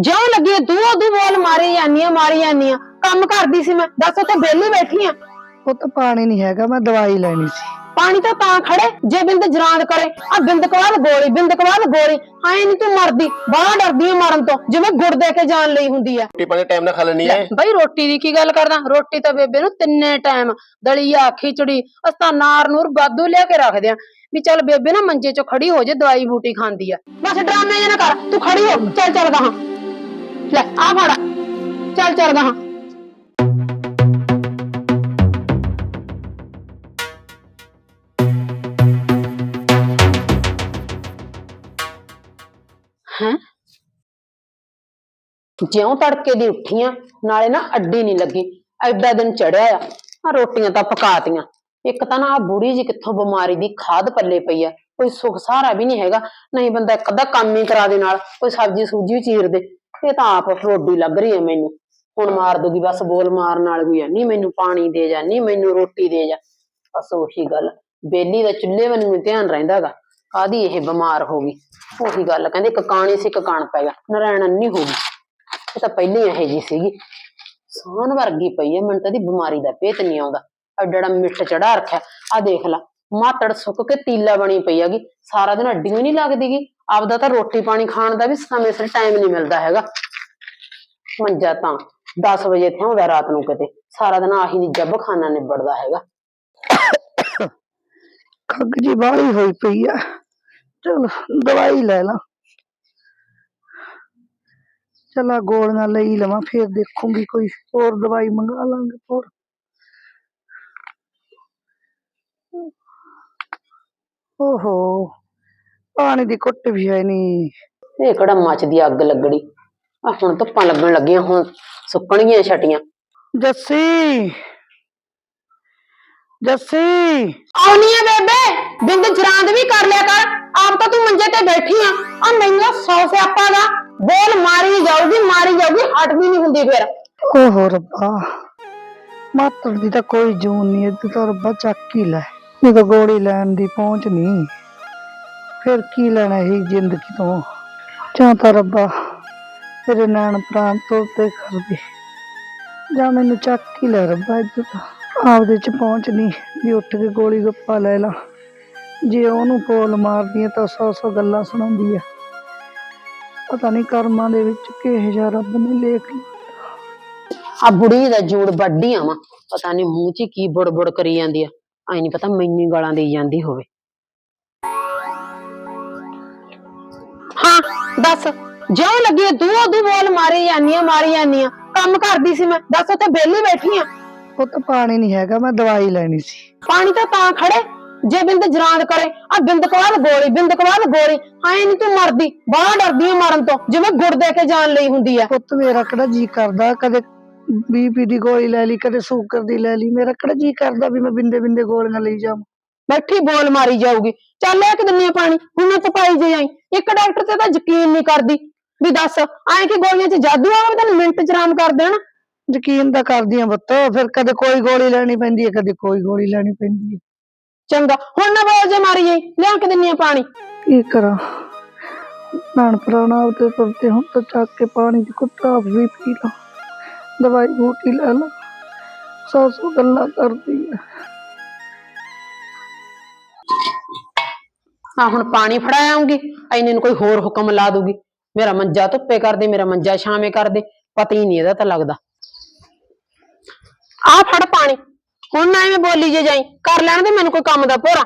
ਜਿਉਂ ਲੱਗੀ ਦੂ ਦੂ ਬੋਲ ਮਾਰੀ ਜਾਂਦੀ ਆ ਮਾਰੀ ਜਾਂਦੀ ਆ। ਕੰਮ ਕਰਦੀ ਸੀ ਮੈਂ ਦੱਸ ਉੱਥੇ ਵਿਹਲੀ ਬੈਠੀ ਆ। ਉਹ ਤਾਂ ਪਾਣੀ ਨਹੀਂ ਹੈਗਾ ਮੈਂ ਦਵਾਈ ਲੈਣੀ ਸੀ। ਪਾਣੀ ਤਾਂ ਤਾਂ ਖੜੇ ਜੇ ਬਿੰਦ ਜਰਾਂਦ ਕਰੇ। ਆ ਬਿੰਦ ਕਵਾਲ ਗੋਲੀ ਬਿੰਦ ਕਵਾਲ ਗੋਲੀ। ਐ ਨਹੀਂ ਤੂੰ ਮਰਦੀ ਬਾਹਰ ਡਰਦੀ ਆ ਮਰਨ ਤੋਂ ਜਿਵੇਂ ਗੁੜ ਦੇ ਕੇ ਜਾਨ ਲਈ ਹੁੰਦੀ ਆ। ਰੋਟੀ ਪਾਣੀ ਟਾਈਮ ਨਾਲ ਖਾ ਲੈਣੀ ਹੈ ਬਈ ਰੋਟੀ ਦੀ ਕੀ ਗੱਲ ਕਰਦਾ? ਰੋਟੀ ਤਾਂ ਬੇਬੇ ਨੂੰ ਤਿੰਨੇ ਟਾਈਮ ਦਲੀਆ ਖਿਚੜੀ। ਅਸਤਾ ਨਾਰ ਨੂਰ ਬਾਦੂ ਲਿਆ ਕੇ ਰੱਖਦੇ ਆ। ਵੀ ਚੱਲ ਬੇਬੇ ਨਾ ਮੰਜੇ 'ਚ ਖੜੀ ਹੋ ਜੇ ਦਵਾਈ ਬੂਟੀ ਖਾਂਦੀ ਆ। ਬਸ ਡਰਾਮੇ ਜੇ ਨਾ ਕਰ ਤੂੰ ਖੜੀ ਹੋ ਚੱਲ ਚੱਲ ਗਾਹਾਂ ਲੈ, ਆ ਫੜ। ਚੱਲ ਚੱਲ ਗਾਹਾਂ ਹੈਂ? ਜਿਉਂ ਤੜਕੇ ਦੀ ਉੱਠੀਆਂ, ਨਾਲੇ ਨਾ ਅੱਡੀ ਨਹੀਂ ਲੱਗੀ। ਐਡਾ ਦਿਨ ਚੜਿਆ ਆ ਆ ਰੋਟੀਆਂ ਤਾਂ ਪਕਾਤੀਆਂ ਇੱਕ ਤਾਂ ਨਾ ਆ ਬੁੜੀ ਜੀ ਕਿੱਥੋਂ ਬਿਮਾਰੀ ਦੀ ਖਾਦ ਪੱਲੇ ਪਈ ਆ। ਕੋਈ ਸੁਖ ਸਹਾਰਾ ਵੀ ਨਹੀਂ ਹੈਗਾ। ਨਹੀਂ ਬੰਦਾ ਇੱਕ ਅੱਧਾ ਕੰਮ ਹੀ ਕਰਾ ਦੇ ਨਾਲ, ਕੋਈ ਸਬਜ਼ੀ ਸੂਜੀ ਵੀ ਚੀਰ ਦੇ। ਇਹ ਤਾਂ ਆਪ ਫਰੋਡੀ ਲੱਗ ਰਹੀ ਹੈ ਮੈਨੂੰ। ਹੁਣ ਮਾਰ ਦੂਗੀ ਬਸ ਬੋਲ ਮਾਰਨ ਨਾਲ ਵੀ ਆ ਨਹੀਂ ਮੈਨੂੰ ਪਾਣੀ ਦੇ ਜਾ ਨਹੀਂ ਮੈਨੂੰ ਰੋਟੀ ਦੇ ਜਾ। ਬਸ ਉਹੀ ਗੱਲ, ਬੇਲੀ ਦਾ ਚੁੱਲ੍ਹੇ ਵੱਲ ਨੂੰ ਧਿਆਨ ਰਹਿੰਦਾਗਾ ਕਾਦੀ ਇਹ ਬਿਮਾਰ ਹੋ ਗਈ। ਉਹੀ ਗੱਲ, ਕਹਿੰਦੇ ਇੱਕ ਕਾਣੀ ਸੀ, ਇੱਕ ਪੈ ਗਿਆ ਨਰੈਣ ਅੰਨੀ ਹੋ ਗਈ। ਇਹ ਤਾਂ ਪਹਿਲੇ ਇਹੋ ਜੀ ਸੀਗੀ। ਸਾਨ ਵਰਗੀ ਪਈ ਹੈ, ਮੈਨੂੰ ਤਾਂ ਦੀ ਬਿਮਾਰੀ ਦਾ ਭੇਤ ਨਹੀਂ ਆਉਂਦਾ। ਅੱਡੜਾ ਮਿੱਠ ਚੜਾ ਰੱਖਿਆ। ਆ ਦੇਖ ਲਾ, ਮਾਤੜ ਸੁੱਕ ਕੇ ਤੀਲਾ ਬਣੀ ਪਈ ਹੈਗੀ, ਸਾਰਾ ਦਿਨ ਅੱਡੀ ਹੀ ਨਹੀਂ ਲੱਗਦੀਗੀ। ਆਪਦਾ ਤਾਂ ਰੋਟੀ ਪਾਣੀ ਖਾਣ ਦਾ ਵੀ ਸਮੇਂ ਸਿਰ ਟਾਈਮ ਨਹੀਂ ਮਿਲਦਾ ਹੈਗਾ। ਮੰਜਾ ਤਾਂ 10 ਵਜੇ ਇੱਥੇ ਹੁੰਦਾ ਰਾਤ ਨੂੰ ਕਿਤੇ। ਸਾਰਾ ਦਿਨ ਆਹੀ ਦੀ ਜੱਬ ਖਾਣਾ ਨਿਬੜਦਾ ਹੈਗਾ। ਖੱਗ ਜੀ ਬਾਹਲੀ ਹੋਈ ਪਈ ਆ। ਚਲ ਦਵਾਈ ਲੈ ਲਾ। ਚਲਾ ਗੋਲੀਆਂ ਲਈ ਲਵਾਂ, ਫੇਰ ਦੇਖੂੰਗੀ ਕੋਈ ਹੋਰ ਦਵਾਈ ਮੰਗਾ ਲਾਂਗੇ ਹੋਰ। ਓਹੋ। ਪਾਣੀ ਦੀ ਘੁੱਟ ਵੀ ਹੈ ਨਹੀਂ ਇਹ ਕਿਹੜਾ ਮੱਚਦੀ ਅੱਗ ਲੱਗੜੀ ਆ ਹੁਣ ਧੁੱਪਾਂ ਲੱਗਣ ਲੱਗੀਆਂ ਹੁਣ ਸੁੱਕਣਗੀਆਂ ਛਟੀਆਂ। ਜੱਸੀ ਜੱਸੀ। ਆਉਣੀ ਆ ਬੇਬੇ ਬਿੰਦ ਜਰਾਂਦ ਵੀ ਕਰ ਲਿਆ ਕਰ। ਆਪ ਤਾਂ ਤੂੰ ਮੰਜੇ ਤੇ ਬੈਠੀ ਆ। ਆ ਮੈਨੂੰ ਸੌ ਸਿਆਪਾ ਦਾ ਬੋਲ ਮਾਰੀ ਜਾਊਗੀ ਮਾਰੀ ਜਾਊਗੀ ਹਟਦੀ ਨਹੀਂ ਹੁੰਦੀ ਫਿਰ। ਓਹੋ ਰੱਬਾ ਮਾਤਰ ਦੀ ਤਾਂ ਕੋਈ ਜੂਨ ਨਹੀਂ ਇਹ ਤਾਂ ਰੱਬਾ ਚੱਕ ਹੀ ਲੈ। ਇਹ ਤਾਂ ਗੋਲੀ ਲੈਣ ਦੀ ਪਹੁੰਚ ਨਹੀਂ ਫਿਰ ਕੀ ਲੈਣਾ ਇਹ ਜ਼ਿੰਦਗੀ ਤੋਂ? ਜਾਂ ਤਾਂ ਰੱਬਾ, ਤੇਰੇ ਨੈਣ ਪ੍ਰਾਣ ਤੋਂ ਤੇ ਕਰ ਦੇ। ਜਾਂ ਮੈਨੂੰ ਚੱਕ ਹੀ ਲੈ ਰੱਬਾ ਇੱਧਰ ਤਾਂ। ਆਪਦੇ ਚ ਪਹੁੰਚ ਨਹੀਂ ਵੀ ਉੱਠ ਕੇ ਗੋਲੀ ਗੱਪਾ ਲੈ ਲਾ। ਜੇ ਉਹਨੂੰ ਪੋਲ ਮਾਰਦੀ ਆ ਤਾਂ ਸੌ ਸੌ ਗੱਲਾਂ ਸੁਣਾਉਂਦੀ ਆ। ਪਤਾ ਨਹੀਂ ਕਰਮਾਂ ਦੇ ਵਿੱਚ ਕਿਹੋ ਜਿਹਾ ਰੱਬ ਨੇ ਲੇਖ ਲਿਖਿਆ ਆ ਬੁੜੀ ਦਾ ਜੂੜ ਵੱਡੀ ਆਵਾਂ। ਪਤਾ ਨਹੀਂ ਮੂੰਹ 'ਚ ਕੀ ਬੁੜਬੁੜ ਕਰੀ ਜਾਂਦੀ ਆ। ਐ ਨਹੀਂ ਪਤਾ ਮੈਨੂੰ ਹੀ ਗਾਲਾਂ ਦੇਈ ਜਾਂਦੀ ਹੋਵੇ। ਦੱਸ। ਜਿਉਂ ਲੱਗੀ ਦੂ ਦੂ ਬੋਲ ਮਾਰੀ ਜਾਂਦੀ ਆ ਮਾਰੀ ਜਾਂਦੀ ਆ। ਕੰਮ ਕਰਦੀ ਸੀ ਮੈਂ। ਦੱਸ ਉੱਥੇ ਵਿਹਲੀ ਬੈਠੀ ਆ। ਉਹ ਤਾਂ ਪਾਣੀ ਨਹੀਂ ਹੈਗਾ ਮੈਂ ਦਵਾਈ ਲੈਣੀ ਸੀ। ਪਾਣੀ ਤਾਂ ਤਾਂ ਖੜੇ। ਜੇ ਬਿੰਦ ਜਰਾਂਦ ਕਰੇ। ਆ ਬਿੰਦ ਕਵਾਲ ਗੋਲੀ ਬਿੰਦ ਕਵਾਲ ਗੋਲੀ। ਐ ਨਹੀਂ ਤੂੰ ਮਰਦੀ ਬਾਹਰ ਡਰਦੀ ਆ ਮਰਨ ਤੋਂ ਜਿਵੇਂ ਗੁੜ ਦੇ ਕੇ ਜਾਨ ਲਈ ਹੁੰਦੀ ਆ। ਪੁੱਤ ਮੇਰਾ ਕਿਹੜਾ ਜੀ ਕਰਦਾ? ਕਦੇ ਬੀਪੀ ਦੀ ਗੋਲੀ ਲੈ ਲਈ ਕਦੇ ਸ਼ੂਗਰ ਦੀ ਲੈ ਲਈ। ਮੇਰਾ ਕਿਹੜਾ ਜੀ ਕਰਦਾ ਵੀ ਮੈਂ ਬਿੰਦੇ ਬਿੰਦੇ ਗੋਲੀਆਂ ਲਈ ਜਾਵਾਂ? ਬੈਠੀ ਬੋਲ ਮਾਰੀ ਜਾਊਗੀ। ਚੱਲ ਇੱਕ ਦਿੰਨੀ ਆ ਪਾਣੀ? ਹੁਣ ਮੈਂ ਤਪਾਈ ਜੇ ਆਈ। ਇੱਕ ਡਾਕਟਰ ਤੇ ਤਾਂ ਯਕੀਨ ਨਹੀਂ ਕਰਦੀ। ਵੀ ਦੱਸ ਐਂ ਕਿ ਗੋਲੀਆਂ 'ਚ ਜਾਦੂ ਆ ਤੈਨੂੰ ਮਿੰਟ 'ਚ ਆਰਾਮ ਕਰ ਦੇਣ? ਯਕੀਨ ਤਾਂ ਕਰਦੀ ਆ ਪੁੱਤ ਫਿਰ ਕਦੇ ਕੋਈ ਗੋਲੀ ਲੈਣੀ ਪੈਂਦੀ ਹੈ ਕਦੇ ਕੋਈ ਗੋਲੀ ਲੈਣੀ ਪੈਂਦੀ ਹੈ ਚੰਗਾ ਹੁਣ ਨਾ ਬੋਲ ਜੇ ਮਾਰੀ ਜਾਈ ਲਿਆ ਕੇ ਦਿੰਨੀ ਆ ਪਾਣੀ? ਕੀ ਕਰਾਂ? ਨਾਨ ਪ੍ਰਾਣਾ ਉਤੇ ਤੁਰਤੇ ਹੁਣ ਤਾਂ ਚੱਕ ਕੇ ਪਾਣੀ ਦੀ ਕੁੱਤਾ ਵੀ ਪੀ ਲਾ। ਦਵਾਈ ਬੂਟੀ ਲੈ ਲਾ। ਸੌ ਸੌ ਗੱਲਾਂ ਕਰਦੀ ਆ। ਆ ਹੁਣ ਪਾਣੀ ਫੜਾ ਆਉਂਗੀ ਐਨੇ ਨੂੰ ਕੋਈ ਹੋਰ ਹੁਕਮ ਲਾ ਦੂਗੀ ਮੇਰਾ ਮੰਜਾ ਧੁੱਪੇ ਕਰ ਦੇ ਮੇਰਾ ਮੰਜਾ ਛਾਵੇਂ ਕਰ ਦੇ ਪਤਾ ਹੀ ਨਹੀਂ ਇਹਦਾ ਤਾਂ ਲੱਗਦਾ। ਆ ਫੜ ਪਾਣੀ ਹੁਣ ਨਾ ਐਵੇਂ ਬੋਲੀ ਜੇ ਜਾਈ ਕਰ ਲੈਣ ਦੇ ਮੈਨੂੰ ਕੋਈ ਕੰਮ ਦਾ ਭੋਰਾ।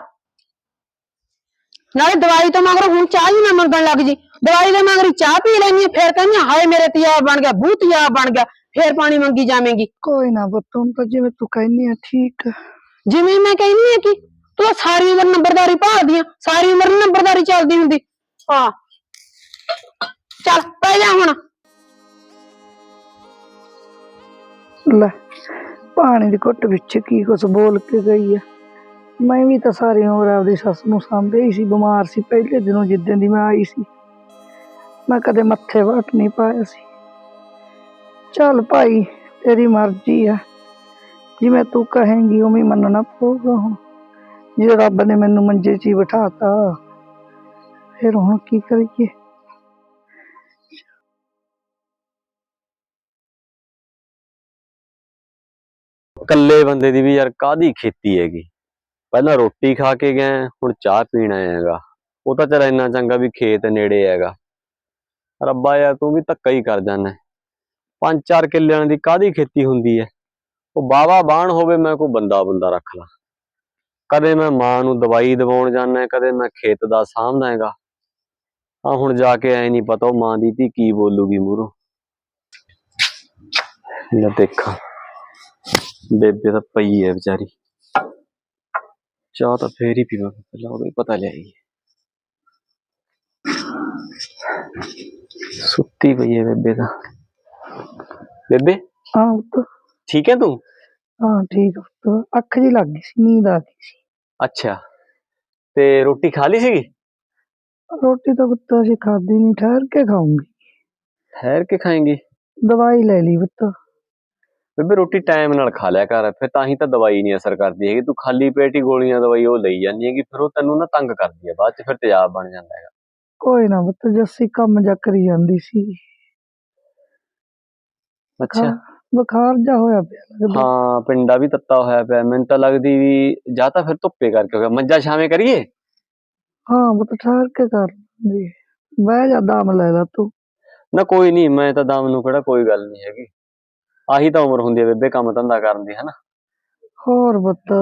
ਨਾਲੇ ਦਵਾਈ ਤੋਂ ਮਗਰੋਂ ਹੁਣ ਚਾਹ ਹੀ ਨਾ ਮੰਗਣ ਲੱਗ ਜੀ। ਦਵਾਈ ਦੇ ਮਗਰ ਹੀ ਚਾਹ ਪੀ ਲੈਣੀ ਫੇਰ ਕਹਿੰਦੀ ਹਾਏ ਮੇਰੇ ਤਿਆ ਬਣ ਗਿਆ ਬੂਤੀਆ ਬਣ ਗਿਆ ਫੇਰ ਪਾਣੀ ਮੰਗੀ ਜਾਵੇਂਗੀ। ਕੋਈ ਨਾ ਹੁਣ ਤਾਂ ਜਿਵੇਂ ਤੂੰ ਕਹਿੰਦੀ ਆ ਠੀਕ। ਜਿਵੇਂ ਮੈਂ ਕਹਿੰਦੀ ਆ ਕਿ ਤੂੰ ਤਾਂ ਸਾਰੀ ਉਮਰ ਨੰਬਰਦਾਰੀ ਭਾਲਦੀ ਆ, ਸਾਰੀ ਉਮਰ ਨੀ ਨੰਬਰਦਾਰੀ ਚੱਲਦੀ ਹੁੰਦੀ। ਹਾਂ। ਚੱਲ ਪੈ ਜਾ ਹੁਣ। ਲੈ, ਪਾਣੀ ਦੀ ਘੁੱਟ ਵਿੱਚ ਕੀ ਕੁਛ ਬੋਲ ਕੇ ਗਈ ਆ। ਮੈਂ ਵੀ ਤਾਂ ਸਾਰੀ ਉਮਰ ਆਪਦੀ ਸੱਸ ਨੂੰ ਸਾਂਭਿਆ ਹੀ ਸੀ, ਬਿਮਾਰ ਸੀ। ਪਹਿਲੇ ਦਿਨੋਂ ਜਿੱਦਣ ਦੀ ਮੈਂ ਆਈ ਸੀ, ਮੈਂ ਕਦੇ ਮੱਥੇ ਵਟ ਨਹੀਂ ਪਾਇਆ ਸੀ। ਚੱਲ ਭਾਈ, ਤੇਰੀ ਮਰਜ਼ੀ ਆ। ਜਿਵੇਂ ਤੂੰ ਕਹੇਂਗੀ, ਉਵੇਂ ਹੀ ਮੰਨਣਾ ਪਊਗਾ ਹੁਣ। ਜੇ ਰੱਬ ਨੇ ਮੈਨੂੰ ਮੰਜੇ 'ਚ ਹੀ ਬਿਠਾਤਾ, ਫਿਰ ਹੁਣ ਕੀ ਕਰੀਏ? ਇਕੱਲੇ ਬੰਦੇ ਦੀ ਵੀ ਯਾਰ ਕਾਦੀ ਖੇਤੀ ਹੈਗੀ? ਪਹਿਲਾਂ ਰੋਟੀ ਖਾ ਕੇ ਗਏ ਹੁਣ ਚਾਹ ਪੀਣਾ ਹੈਗਾ। ਉਹ ਤਾਂ ਤੇਰਾ ਇੰਨਾ ਚੰਗਾ ਵੀ ਖੇਤ ਨੇੜੇ ਹੈਗਾ। ਰੱਬਾ ਯਾਰ, ਤੂੰ ਵੀ ਧੱਕਾ ਹੀ ਕਰ ਜਾਂਦਾ ਪੰਜ ਚਾਰ ਕਿੱਲਿਆਂ ਦੀ ਕਾਦੀ ਖੇਤੀ ਹੁੰਦੀ ਹੈ? ਉਹ ਬਾਵਾ ਬਾਣ ਹੋਵੇ, ਮੈਂ ਕੋਈ ਬੰਦਾ ਬੰਦਾ ਰੱਖ ਲਾ। ਕਦੇ ਮੈਂ ਮਾਂ ਨੂੰ ਦਵਾਈ ਦਵਾਉਣ ਜਾਂਦਾ ਕਦੇ ਮੈਂ ਖੇਤ ਦਾ ਸਾਂਭਦਾ ਹੈਗਾ। ਆ ਹੁਣ ਜਾ ਕੇ ਐ ਨਹੀਂ ਪਤਾ ਉਹ ਮਾਂ ਦੀ ਧੀ ਕੀ ਬੋਲੂਗੀ ਮੂਹਰੋਂ। ਲੈ ਦੇਖਾਂ। ਬੇਬੇ ਤਾਂ ਪਈ ਹੈ ਵਿਚਾਰੀ। ਚਾਹ ਤਾਂ ਫੇਰ ਹੀ ਪੀਵਾਂਗੇ ਪਹਿਲਾਂ ਉਹਦਾ ਹੀ ਪਤਾ ਲਿਆਈਏ ਸੁੱਤੀ ਪਈ ਹੈ ਬੇਬੇ ਤਾਂ। ਬੇਬੇ? ਹਾਂ ਠੀਕ ਹੈ ਤੂੰ? ਹਾਂ ਠੀਕ ਆ ਪੁੱਤ। ਅੱਖ ਜੀ ਲੱਗ ਗਈ ਸੀ ਨੀਂਦ ਆ ਗਈ ਸੀ। ਅੱਛਾ। ਤੇ ਰੋਟੀ ਖਾ ਲਈ ਸੀਗੀ? ਰੋਟੀ ਤਾਂ ਪੁੱਤ ਅਸੀਂ ਖਾਦੀ ਨਹੀਂ ਠਹਿਰ ਕੇ ਖਾਉਂਗੀ ਠਹਿਰ ਕੇ ਖਾਏਂਗੀ? ਦਵਾਈ ਲੈ ਲਈ ਪੁੱਤ। ਬੇਬੇ ਰੋਟੀ ਟਾਈਮ ਨਾਲ ਖਾ ਲਿਆ ਕਰ ਫਿਰ ਤਾਂ ਹੀ ਤਾਂ ਦਵਾਈ ਨਹੀਂ ਅਸਰ ਕਰਦੀ ਹੈਗੀ। ਤੂੰ ਖਾਲੀ ਪੇਟ ਹੀ ਗੋਲੀਆਂ ਦਵਾਈ ਉਹ ਲਈ ਜਾਂਦੀ ਹੈਗੀ ਫਿਰ ਉਹ ਤੈਨੂੰ ਨਾ ਤੰਗ ਕਰਦੀ ਹੈ ਬਾਅਦ ਚ ਫਿਰ ਤੇਜ਼ਾਬ ਬਣ ਜਾਂਦਾ ਹੈਗਾ। ਕੋਈ ਨਾ ਪੁੱਤ ਜੱਸੀ ਕੰਮ ਜਾ ਕਰੀ ਜਾਂਦੀ ਸੀ। ਅੱਛਾ। ਬੁਖਾਰ ਜਾ ਹੋਇਆ ਪਿਆ ਲੱਗਦਾ ਹਾਂ ਪਿੰਡਾ ਵੀ ਤੱਤਾ ਹੋਇਆ ਪਿਆ। ਮੈਨੂੰ ਤਾਂ ਲੱਗਦੀ ਵੀ ਜਾਂ ਤਾਂ ਫਿਰ ਧੁੱਪੇ ਕਰਕੇ ਹੋ ਗਿਆ। ਮੱਝਾਂ ਛਾਵੇਂ ਕਰੀਏ? ਹਾਂ ਪੁੱਤ ਠਹਿਰ ਕੇ ਕਰ ਲਈ ਬਹਿ ਜਾ ਦਮ ਲੈ ਲਾ ਤੂੰ। ਨਾ ਕੋਈ ਨਹੀਂ ਮੈਂ ਤਾਂ ਦਮ ਨੂੰ ਕਿਹੜਾ ਕੋਈ ਗੱਲ ਨਹੀਂ ਹੈਗੀ। ਆਹੀ ਤਾਂ ਉਮਰ ਹੁੰਦੀ ਹੈ ਬੇਬੇ ਕੰਮ ਧੰਦਾ ਕਰਨ ਦੀ ਹਨਾ। ਹੋਰ ਪੁੱਤ।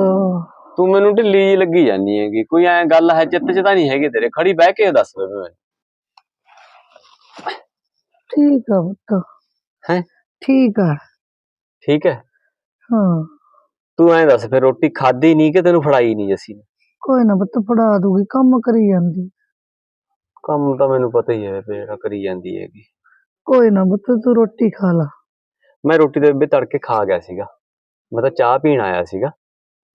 ਤੂੰ ਮੈਨੂੰ ਢਿੱਲੀ ਜਿਹੀ ਲੱਗੀ ਜਾਂਦੀ ਹੈਗੀ। ਕੋਈ ਐ ਗੱਲ ਹੈ ਚਿੱਤ 'ਚ ਤਾਂ ਨਹੀਂ ਹੈਗੀ ਤੇਰੇ। ਖੜੀ ਬਹਿ ਕੇ ਦੱਸ ਬੇਬੇ ਮੈਨੂੰ। ਠੀਕ ਆ ਪੁੱਤ। ਹੈਂ? ਠੀਕ ਆ। ਠੀਕ ਹੈ? ਹਾਂ। ਤੂੰ ਐਂ ਦੱਸ ਫਿਰ ਰੋਟੀ ਖਾਧੀ ਨਹੀਂ ਕਿ ਤੈਨੂੰ ਫੜਾਈ ਨਹੀਂ ਜੱਸੀ ਨੇ? ਕੋਈ ਨਾ ਪੁੱਤ ਫੜਾ ਦੂਗੀ ਕੰਮ ਕਰੀ ਜਾਂਦੀ। ਕੰਮ ਤਾਂ ਮੈਨੂੰ ਪਤਾ ਹੀ ਹੈ ਜਿਹੜਾ ਕਰੀ ਜਾਂਦੀ ਹੈਗੀ। ਕੋਈ ਨਾ ਪੁੱਤ ਤੂੰ ਰੋਟੀ ਖਾ ਲਾ। ਮੈਂ ਰੋਟੀ ਤੇ ਬੇਬੇ ਤੜਕੇ ਖਾ ਗਿਆ ਸੀਗਾ। ਮੈਂ ਤਾਂ ਚਾਹ ਪੀਣ ਆਇਆ ਸੀਗਾ।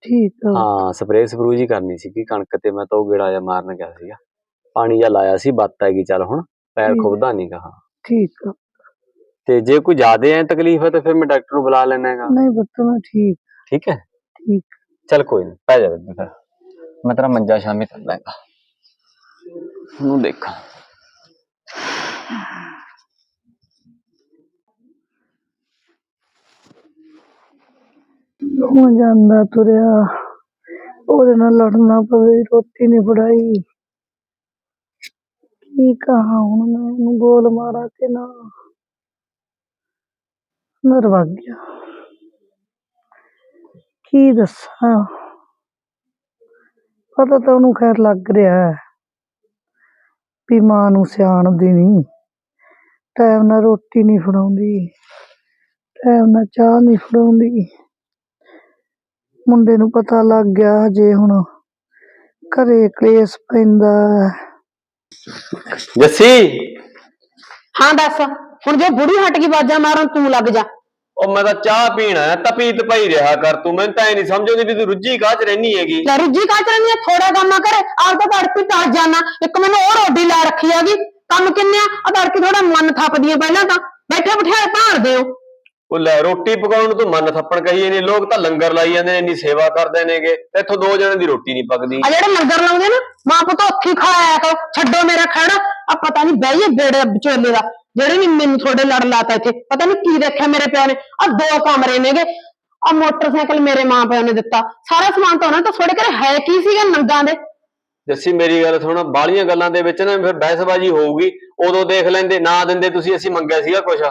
ਠੀਕ ਆ। ਹਾਂ ਸਪਰੇਅ ਸਪਰੂ ਜੀ ਕਰਨੀ ਸੀਗੀ ਕਣਕ ਤੇ ਮੈਂ ਤਾਂ ਉਹ ਗੇੜਾ ਜਿਹਾ ਮਾਰਨ ਗਿਆ ਸੀਗਾ। ਪਾਣੀ ਜਿਹਾ ਲਾਇਆ ਸੀ ਬੱਤ ਹੈਗੀ ਚੱਲ ਹੁਣ। ਪੈਰ ਠੀਕ। ਖੁੱਬਦਾ ਨਹੀਂ ਗਾ ਹਾਂ। ਠੀਕ ਆ। ਤੇ ਜੇ ਕੋਈ ਜ਼ਿਆਦਾ ਐ ਤਕਲੀਫ ਹੈ ਤਾਂ ਫਿਰ ਮੈਂ ਡਾਕਟਰ ਨੂੰ ਬੁਲਾ ਲੈਣਾ ਹੈਗਾ। ਨਹੀਂ ਪੁੱਤ ਮੈਂ ਠੀਕ। ਠੀਕ ਹੈ? ਠੀਕ। ਚੱਲ ਕੋਈ ਨਹੀਂ ਪੈ ਜਾ ਬੇਬੇ ਫਿਰ। ਮੈਂ ਤੇਰਾ ਮੰਜਾ ਸ਼ਾਮੇ ਕਰ ਲਾਂਗਾ। ਨੂੰ ਦੇਖਾਂ। ਹੋ ਜਾਂਦਾ ਤੁਰਿਆ। ਉਹਦੇ ਨਾਲ ਲੜਨਾ ਪਵੇ ਰੋਟੀ ਨਹੀਂ ਫੜਾਈ। ਕੀ ਕਹਾਂ ਹੁਣ ਮੈਂ ਇਹਨੂੰ ਗੋਲ ਮਾਰਾ ਕਿ ਨਾ। ਨਰ ਵਗ ਗਿਆ। ਕੀ ਦੱਸਾਂ? ਪਤਾ ਤਾਂ ਉਹਨੂੰ ਖੈਰ ਲੱਗ ਰਿਹਾ ਹੈ ਵੀ ਮਾਂ ਨੂੰ ਸਿਆਣਦੀ ਨਹੀਂ ਟਾਈਮ ਨਾਲ ਰੋਟੀ ਨਹੀਂ ਫੜਾਉਂਦੀ ਟਾਈਮ ਨਾਲ ਚਾਹ ਨਹੀਂ ਫੜਾਉਂਦੀ। ਮੁੰਡੇ ਨੂੰ ਪਤਾ ਲੱਗ ਗਿਆ ਜੇ ਹੁਣ ਘਰੇ ਕਲੇਸ਼ ਪੈਂਦਾ ਹੈ। ਜੱਸੀ! ਹਾਂ ਦੱਸ ਹੁਣ ਜੇ ਬੁੜੀ ਹਟ ਗਈ ਬਾਜਾਂ ਮਾਰਨ ਤੂੰ ਲੱਗ ਜਾ। ਉਹ ਮੈਂ ਤਾਂ ਚਾਹ ਪੀਣ ਆਇਆ ਤਪੀਤ ਪਈ ਰਿਹਾ ਕਰ ਤੂੰ ਮੈਨੂੰ ਤਾਂ ਇਹ ਨਹੀਂ ਸਮਝ ਆਉਂਦੀ ਵੀ ਤੂੰ ਰੁੱਝੀ ਕਾਹ ਚ ਰਹਿਨੀ ਹੈਗੀ। ਲੈ ਰੁੱਜੀ ਕਾਚ ਰਹਿੰਦੀ ਆ? ਥੋੜਾ ਕੰਮ ਕਰੇ ਆਪ ਤਾਂ ਤੜਕੀ ਤੜ ਜਾਣਾ। ਇੱਕ ਮੈਨੂੰ ਉਹ ਰੋਟੀ ਲਾ ਰੱਖੀ ਹੈਗੀ ਕੰਮ ਕਿੰਨੇ ਆ? ਆ ਤੜਕੀ ਥੋੜਾ ਮਨ ਥੱਪਦੀ ਆ ਪਹਿਲਾਂ ਤਾਂ। ਬੈਠੇ ਬਿਠਾਏ ਭਾਲਦੇ ਹੋ ਉਹ ਲੈ ਰੋਟੀ ਪਕਾਉਣ ਨੂੰ ਤੂੰ ਮਨ ਥੱਪਣ ਕਹੀਏ ਨੇ ਲੋਕ ਤਾਂ ਲੰਗਰ ਲਾਈ ਜਾਂਦੇ ਨੇ ਇੰਨੀ ਸੇਵਾ ਕਰਦੇ ਨੇਗੇ ਤੇ ਇੱਥੋਂ ਦੋ ਜਣਿਆਂ ਦੀ ਰੋਟੀ ਨਹੀਂ ਪੱਕਦੀ। ਆ ਜਿਹੜੇ ਲੰਗਰ ਲਾਉਂਦੇ ਨਾ ਮਾਂ ਪੁੱਤ ਉੱਥੇ ਹੀ ਖਾਇਆ ਕਰੋ ਛੱਡੋ ਮੇਰਾ ਖੜਾ ਆ ਪਤਾ ਨਹੀਂ ਬਹਿਏ ਬੇੜੇ ਵਿਚੋਲੇ ਦਾ। ਜਿਹੜੇ ਵੀ ਮੈਨੂੰ ਤੁਹਾਡੇ ਲੜ ਲਾਤਾ ਇੱਥੇ ਪਤਾ ਨਹੀਂ ਕੀ ਦੇਖਿਆ ਮੇਰੇ ਪਿਓ ਨੇ। ਆ ਦੋ ਕਮਰੇ ਨੇਗੇ ਆ ਮੋਟਰਸਾਈਕਲ ਮੇਰੇ ਮਾਂ ਪਿਓ ਨੇ ਦਿੱਤਾ। ਸਾਰਾ ਸਮਾਨ ਤਾਂ ਉਹਨਾਂ ਤੋਂ ਥੋੜੇ ਘਰੇ ਹੈ ਕੀ ਸੀਗਾ ਨੰਗਾਂ ਦੇ? ਜੱਸੀ ਮੇਰੀ ਗੱਲ ਸੁਣ ਬਾਲੀਆਂ ਗੱਲਾਂ ਦੇ ਵਿੱਚ ਨਾ ਫਿਰ ਬਹਿਸਬਾਜ਼ੀ ਹੋਊਗੀ। ਉਦੋਂ ਦੇਖ ਲੈਂਦੇ ਨਾ ਦਿੰਦੇ ਤੁਸੀਂ ਅਸੀਂ ਮੰਗਿਆ ਸੀਗਾ ਕੁਛ।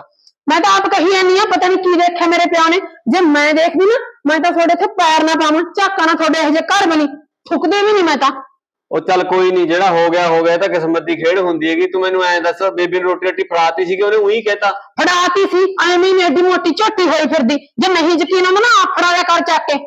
ਮੈਂ ਤਾਂ ਆਪ ਕਹੀ ਜਾਂਦੀ ਆ ਪਤਾ ਨਹੀਂ ਕੀ ਦੇਖਿਆ ਮੇਰੇ ਪਿਓ ਨੇ। ਜੇ ਮੈਂ ਦੇਖਦੀ ਨਾ ਮੈਂ ਤਾਂ ਤੁਹਾਡੇ ਇੱਥੇ ਪੈਰ ਨਾ ਪਾਵਾਂ ਝਾਕਾਂ ਨਾ ਤੁਹਾਡੇ ਇਹੋ ਜਿਹੇ ਘਰ ਬਣੀ। ਥੁੱਕਦੇ ਵੀ ਨਹੀਂ ਮੈਂ ਤਾਂ। ਉਹ ਚੱਲ ਕੋਈ ਨਹੀਂ ਜਿਹੜਾ ਹੋ ਗਿਆ ਹੋ ਗਿਆ ਤਾਂ ਕਿਸਮਤ ਦੀ ਖੇਡ ਹੁੰਦੀ ਹੈਗੀ। ਤੂੰ ਮੈਨੂੰ ਐਂ ਦੱਸ ਬੇਬੀ ਨੂੰ ਰੋਟੀ ਰੱਟੀ ਫੜਾਤੀ ਸੀਗੀ ਉਹਨੇ ਉਹੀ ਕਹਿਤਾ। ਫੜਾਤੀ ਸੀ ਐਵੇਂ ਹੀ ਐਡੀ ਮੋਟੀ ਝੋਟੀ ਹੋਈ ਫਿਰਦੀ। ਜੇ ਨਹੀਂ ਯਕੀਨ ਆਉਂਦਾ ਨਾ ਆਪ ਫੜਾ ਲਿਆ ਕਰ ਚੱਕ ਕੇ।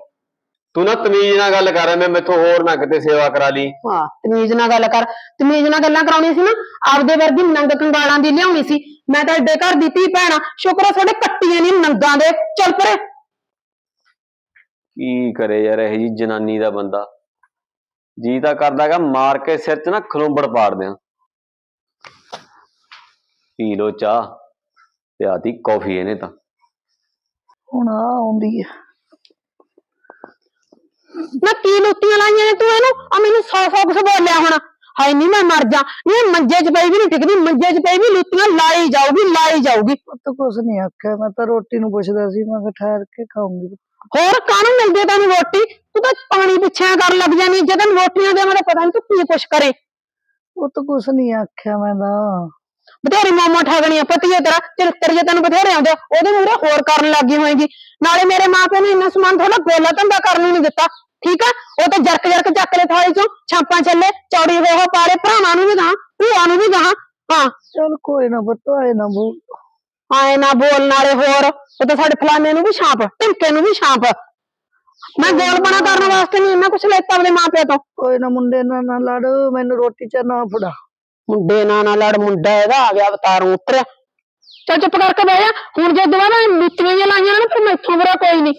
ਤੂੰ ਨਾ ਤਮੀਜ਼ ਨਾਲ ਗੱਲ ਕਰ ਮੈਂ ਮੈਥੋਂ ਹੋਰ ਨਾ ਕਿਤੇ ਸੇਵਾ ਕਰਾ ਲਈ। ਵਾਹ ਤਮੀਜ਼ ਨਾਲ ਗੱਲ ਕਰ। ਤਮੀਜ਼ ਨਾਲ ਗੱਲਾਂ ਕਰਾਉਣੀ ਸੀ ਨਾ ਆਪਦੇ ਵਰਗੀ ਨੰਗ ਕੰਗਾਲਾਂ ਦੀ ਲਿਆਉਣੀ ਸੀ। ਮੈਂ ਤਾਂ ਏਡੇ ਘਰ ਦੀ ਧੀ ਭੈਣਾ ਸ਼ੁਕਰ ਆ ਤੁਹਾਡੇ ਕੱਟੀਆਂ ਨਹੀਂ ਨੰਗਾਂ ਦੇ। ਚੱਲ ਪਰੇ। ਕੀ ਕਰੇ ਯਾਰ ਇਹ ਜੀ ਜਨਾਨੀ ਦਾ ਬੰਦਾ। ਜੀ ਤਾਂ ਕਰਦਾਗਾ ਮਾਰ ਕੇ ਸਿਰ 'ਚ ਨਾ ਖਲੋਂਬੜ ਪਾੜ ਦਿਆਂ। ਪੀ ਲੋ ਚਾਹ ਤੇ ਆਤੀ ਕੌਫੀ ਇਹਨੇ ਤਾਂ। ਹੁਣ ਆ ਆਉਂਦੀ ਹੈ ਨਾ ਕੀ ਲੁੱਟੀਆਂ ਲਾਈਆਂ ਨੇ ਤੂੰ ਇਹਨੂੰ? ਆ ਮੈਨੂੰ ਸੌ ਸੌ ਕੁਛ ਬੋਲਿਆ ਹੁਣ। ਹਾਏ ਨਹੀਂ ਮੈਂ ਮਰ ਜਾ। ਨਹੀਂ ਮੰਜੇ 'ਚ ਪਈ ਵੀ ਨਹੀਂ ਟਿਕਦੀ ਮੰਜੇ 'ਚ ਪਈ ਵੀ ਲੁੱਟੀਆਂ ਲਾਈ ਜਾਊਗੀ ਲਾਈ ਜਾਊਗੀ। ਪੁੱਤ ਕੁਛ ਨਹੀਂ ਆਖਿਆ ਮੈਂ ਤਾਂ ਰੋਟੀ ਨੂੰ ਪੁੱਛਦਾ ਸੀ ਮੈਂ ਕਿਹਾ ਠਹਿਰ ਕੇ ਖਾਉਂਗੀ ਹੋਰ ਕਾਹਨੂੰ ਮਿਲਦੀ ਆ ਤੈਨੂੰ ਰੋਟੀ? ਤੂੰ ਤਾਂ ਪਾਣੀ ਪਿੱਛੇ ਕਰਨ ਲੱਗ ਜਾਨੀ ਜੇ ਤੈਨੂੰ ਰੋਟੀਆਂ ਦੇ ਮੈਨੂੰ ਪਤਾ ਨਹੀਂ ਤੂੰ ਕੀ ਕੁਛ ਕਰੇ। ਉਹ ਤਾਂ ਕੁਛ ਨਹੀਂ ਆਖਿਆ ਮੈਂ ਤਾਂ। ਬਥੇਰੀ ਮਾਮਾ ਠਾਗਣੀਆਂ ਪਤੀ ਹੈ ਤੇਰਾ ਚਿਰਤਰੀਏ ਤੈਨੂੰ ਬਥੇਰੇ ਆਉਂਦੇ ਆ, ਉਹਦੇ ਮੂਹਰੇ ਹੋਰ ਕਰਨ ਲੱਗੀ ਹੋਏਗੀ ਨਾਲੇ ਮੇਰੇ ਮਾਪਿਆਂ ਨੇ ਇੰਨਾ ਸਮਾਨ ਥੋੜਾ ਗੋਲਾ ਧੰਦਾ ਕਰਨ ਨੂੰ ਨਹੀਂ ਦਿੱਤਾ ਠੀਕ ਆ? ਉਹ ਤਾਂ ਜਰਕ ਜਰਕ ਚੱਕ ਲੈ ਥਾਲੀ ਚੋਂ ਛਾਪਾਂ ਚੱਲੇ ਚੌੜੀ ਹੋਹ ਪਾਲੇ ਭਰਾਵਾਂ ਨੂੰ ਵੀ ਗਾਂ ਭੂਆ ਨੂੰ ਵੀ ਗਾਂ ਹਾਂ। ਚਲ ਕੋਈ ਨਾ ਬਤਾ ਇਹ ਨਾ ਬੋਲ ਆਏ ਨਾ ਬੋਲ ਨਾਲੇ ਹੋਰ ਉਹ ਤਾਂ ਸਾਡੇ ਫਲਾਣੇ ਨੂੰ ਵੀ ਛਾਪ ਢਿਮਕੇ ਨੂੰ ਵੀ ਛਾਪ। ਮੈਂ ਗੋਲ ਬਣਾ ਕਰਨ ਵਾਸਤੇ ਨਹੀਂ ਇੰਨਾ ਕੁਛ ਲੈਤਾ ਆਪਣੇ ਮਾਪਿਆਂ ਤੋਂ। ਕੋਈ ਨਾ ਮੁੰਡੇ ਨਾਲ ਨਾ ਲੜ ਮੈਨੂੰ ਰੋਟੀ ਚ ਨਾ ਫੜਾ। ਮੁੰਡੇ ਨਾਲ ਨਾ ਲੜ ਮੁੰਡਾ ਇਹਦਾ ਆ ਗਿਆ ਅਵਤਾਰੋਂ ਉਤਰਿਆ। ਚੱਲ ਚੁੱਪ ਕਰਕੇ ਬਹਿ ਜਾ ਹੁਣ ਜੇ ਦੁਬਾਰਾ ਮਿੱਤੀਆਂ ਲਾਈਆਂ ਨਾ ਫਿਰ ਮੈਥੋਂ ਬੁਰਾ ਕੋਈ ਨਹੀਂ।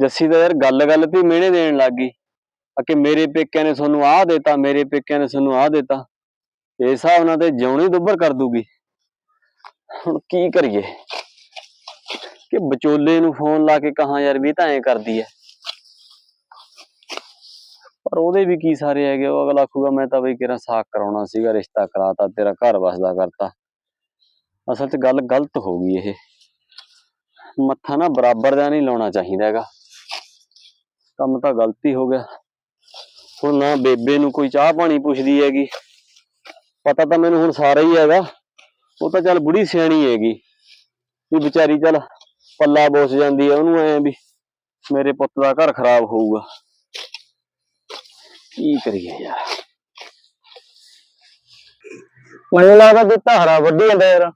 ਜੱਸੀ ਤਾਂ ਯਾਰ ਗੱਲ ਗੱਲ ਤੇ ਹੀ ਮਿਹਣੇ ਦੇਣ ਲੱਗ ਗਈ। ਆ ਕਿ ਮੇਰੇ ਪੇਕਿਆਂ ਨੇ ਤੁਹਾਨੂੰ ਆਹ ਦਿੱਤਾ, ਮੇਰੇ ਪੇਕਿਆਂ ਨੇ ਤੁਹਾਨੂੰ ਆਹ ਦਿੱਤਾ। ਇਸ ਹਿਸਾਬ ਨਾਲ ਤੇ ਜਿਉਣੀ ਦੁੱਬਰ ਕਰ ਦੂਗੀ। ਹੁਣ ਕੀ ਕਰੀਏ? ਕਿ ਵਿਚੋਲੇ ਨੂੰ ਫੋਨ ਲਾ ਕੇ ਕਹਾ ਯਾਰ ਵੀ ਤਾਂ ਐਂ ਕਰਦੀ ਐ। ਪਰ ਉਹਦੇ ਵੀ ਕੀ ਸਾਰੇ ਹੈਗੇ, ਉਹ ਅਗਲਾ ਆਖੂਗਾ, ਮੈਂ ਤਾਂ ਬਈ ਕਿਹੜਾ ਸਾਕ ਕਰਾਉਣਾ ਸੀਗਾ, ਰਿਸ਼ਤਾ ਕਰਾਤਾ, ਤੇਰਾ ਘਰ ਵਸਦਾ ਕਰਤਾ। ਅਸਲ 'ਚ ਗੱਲ ਗਲਤ ਹੋ ਗਈ ਇਹ। ਮੱਥਾ ਨਾ ਬਰਾਬਰ ਦਾ ਨਹੀਂ ਲਾਉਣਾ ਚਾਹੀਦਾ ਹੈਗਾ। ਕੰਮ ਤਾਂ ਗਲਤੀ ਹੋ ਗਿਆ। ਹੁਣ ਨਾ ਬੇਬੇ ਨੂੰ ਕੋਈ ਚਾਹ ਪਾਣੀ ਪੁੱਛਦੀ ਹੈਗੀ। ਪਤਾ ਤਾਂ ਮੈਨੂੰ ਹੁਣ ਸਾਰਾ ਹੀ ਹੈਗਾ। ਉਹ ਤਾਂ ਚੱਲ ਬੁੜੀ ਸਿਆਣੀ ਹੈਗੀ। ਵੀ ਵਿਚਾਰੀ ਚੱਲ ਪੱਲਾ ਬੋਸ ਜਾਂਦੀ ਹੈ ਉਹਨੂੰ ਐ ਵੀ ਮੇਰੇ ਪੁੱਤ ਦਾ ਘਰ ਖਰਾਬ ਹੋਊਗਾ। ਕੀ ਕਰੀਏ ਯਾਰ। ਮੈਨੂੰ ਲੱਗਦਾ ਦਿੱਤਾ ਹਰਾ ਵੱਡੀ ਜਾਂਦਾ ਯਾਰ।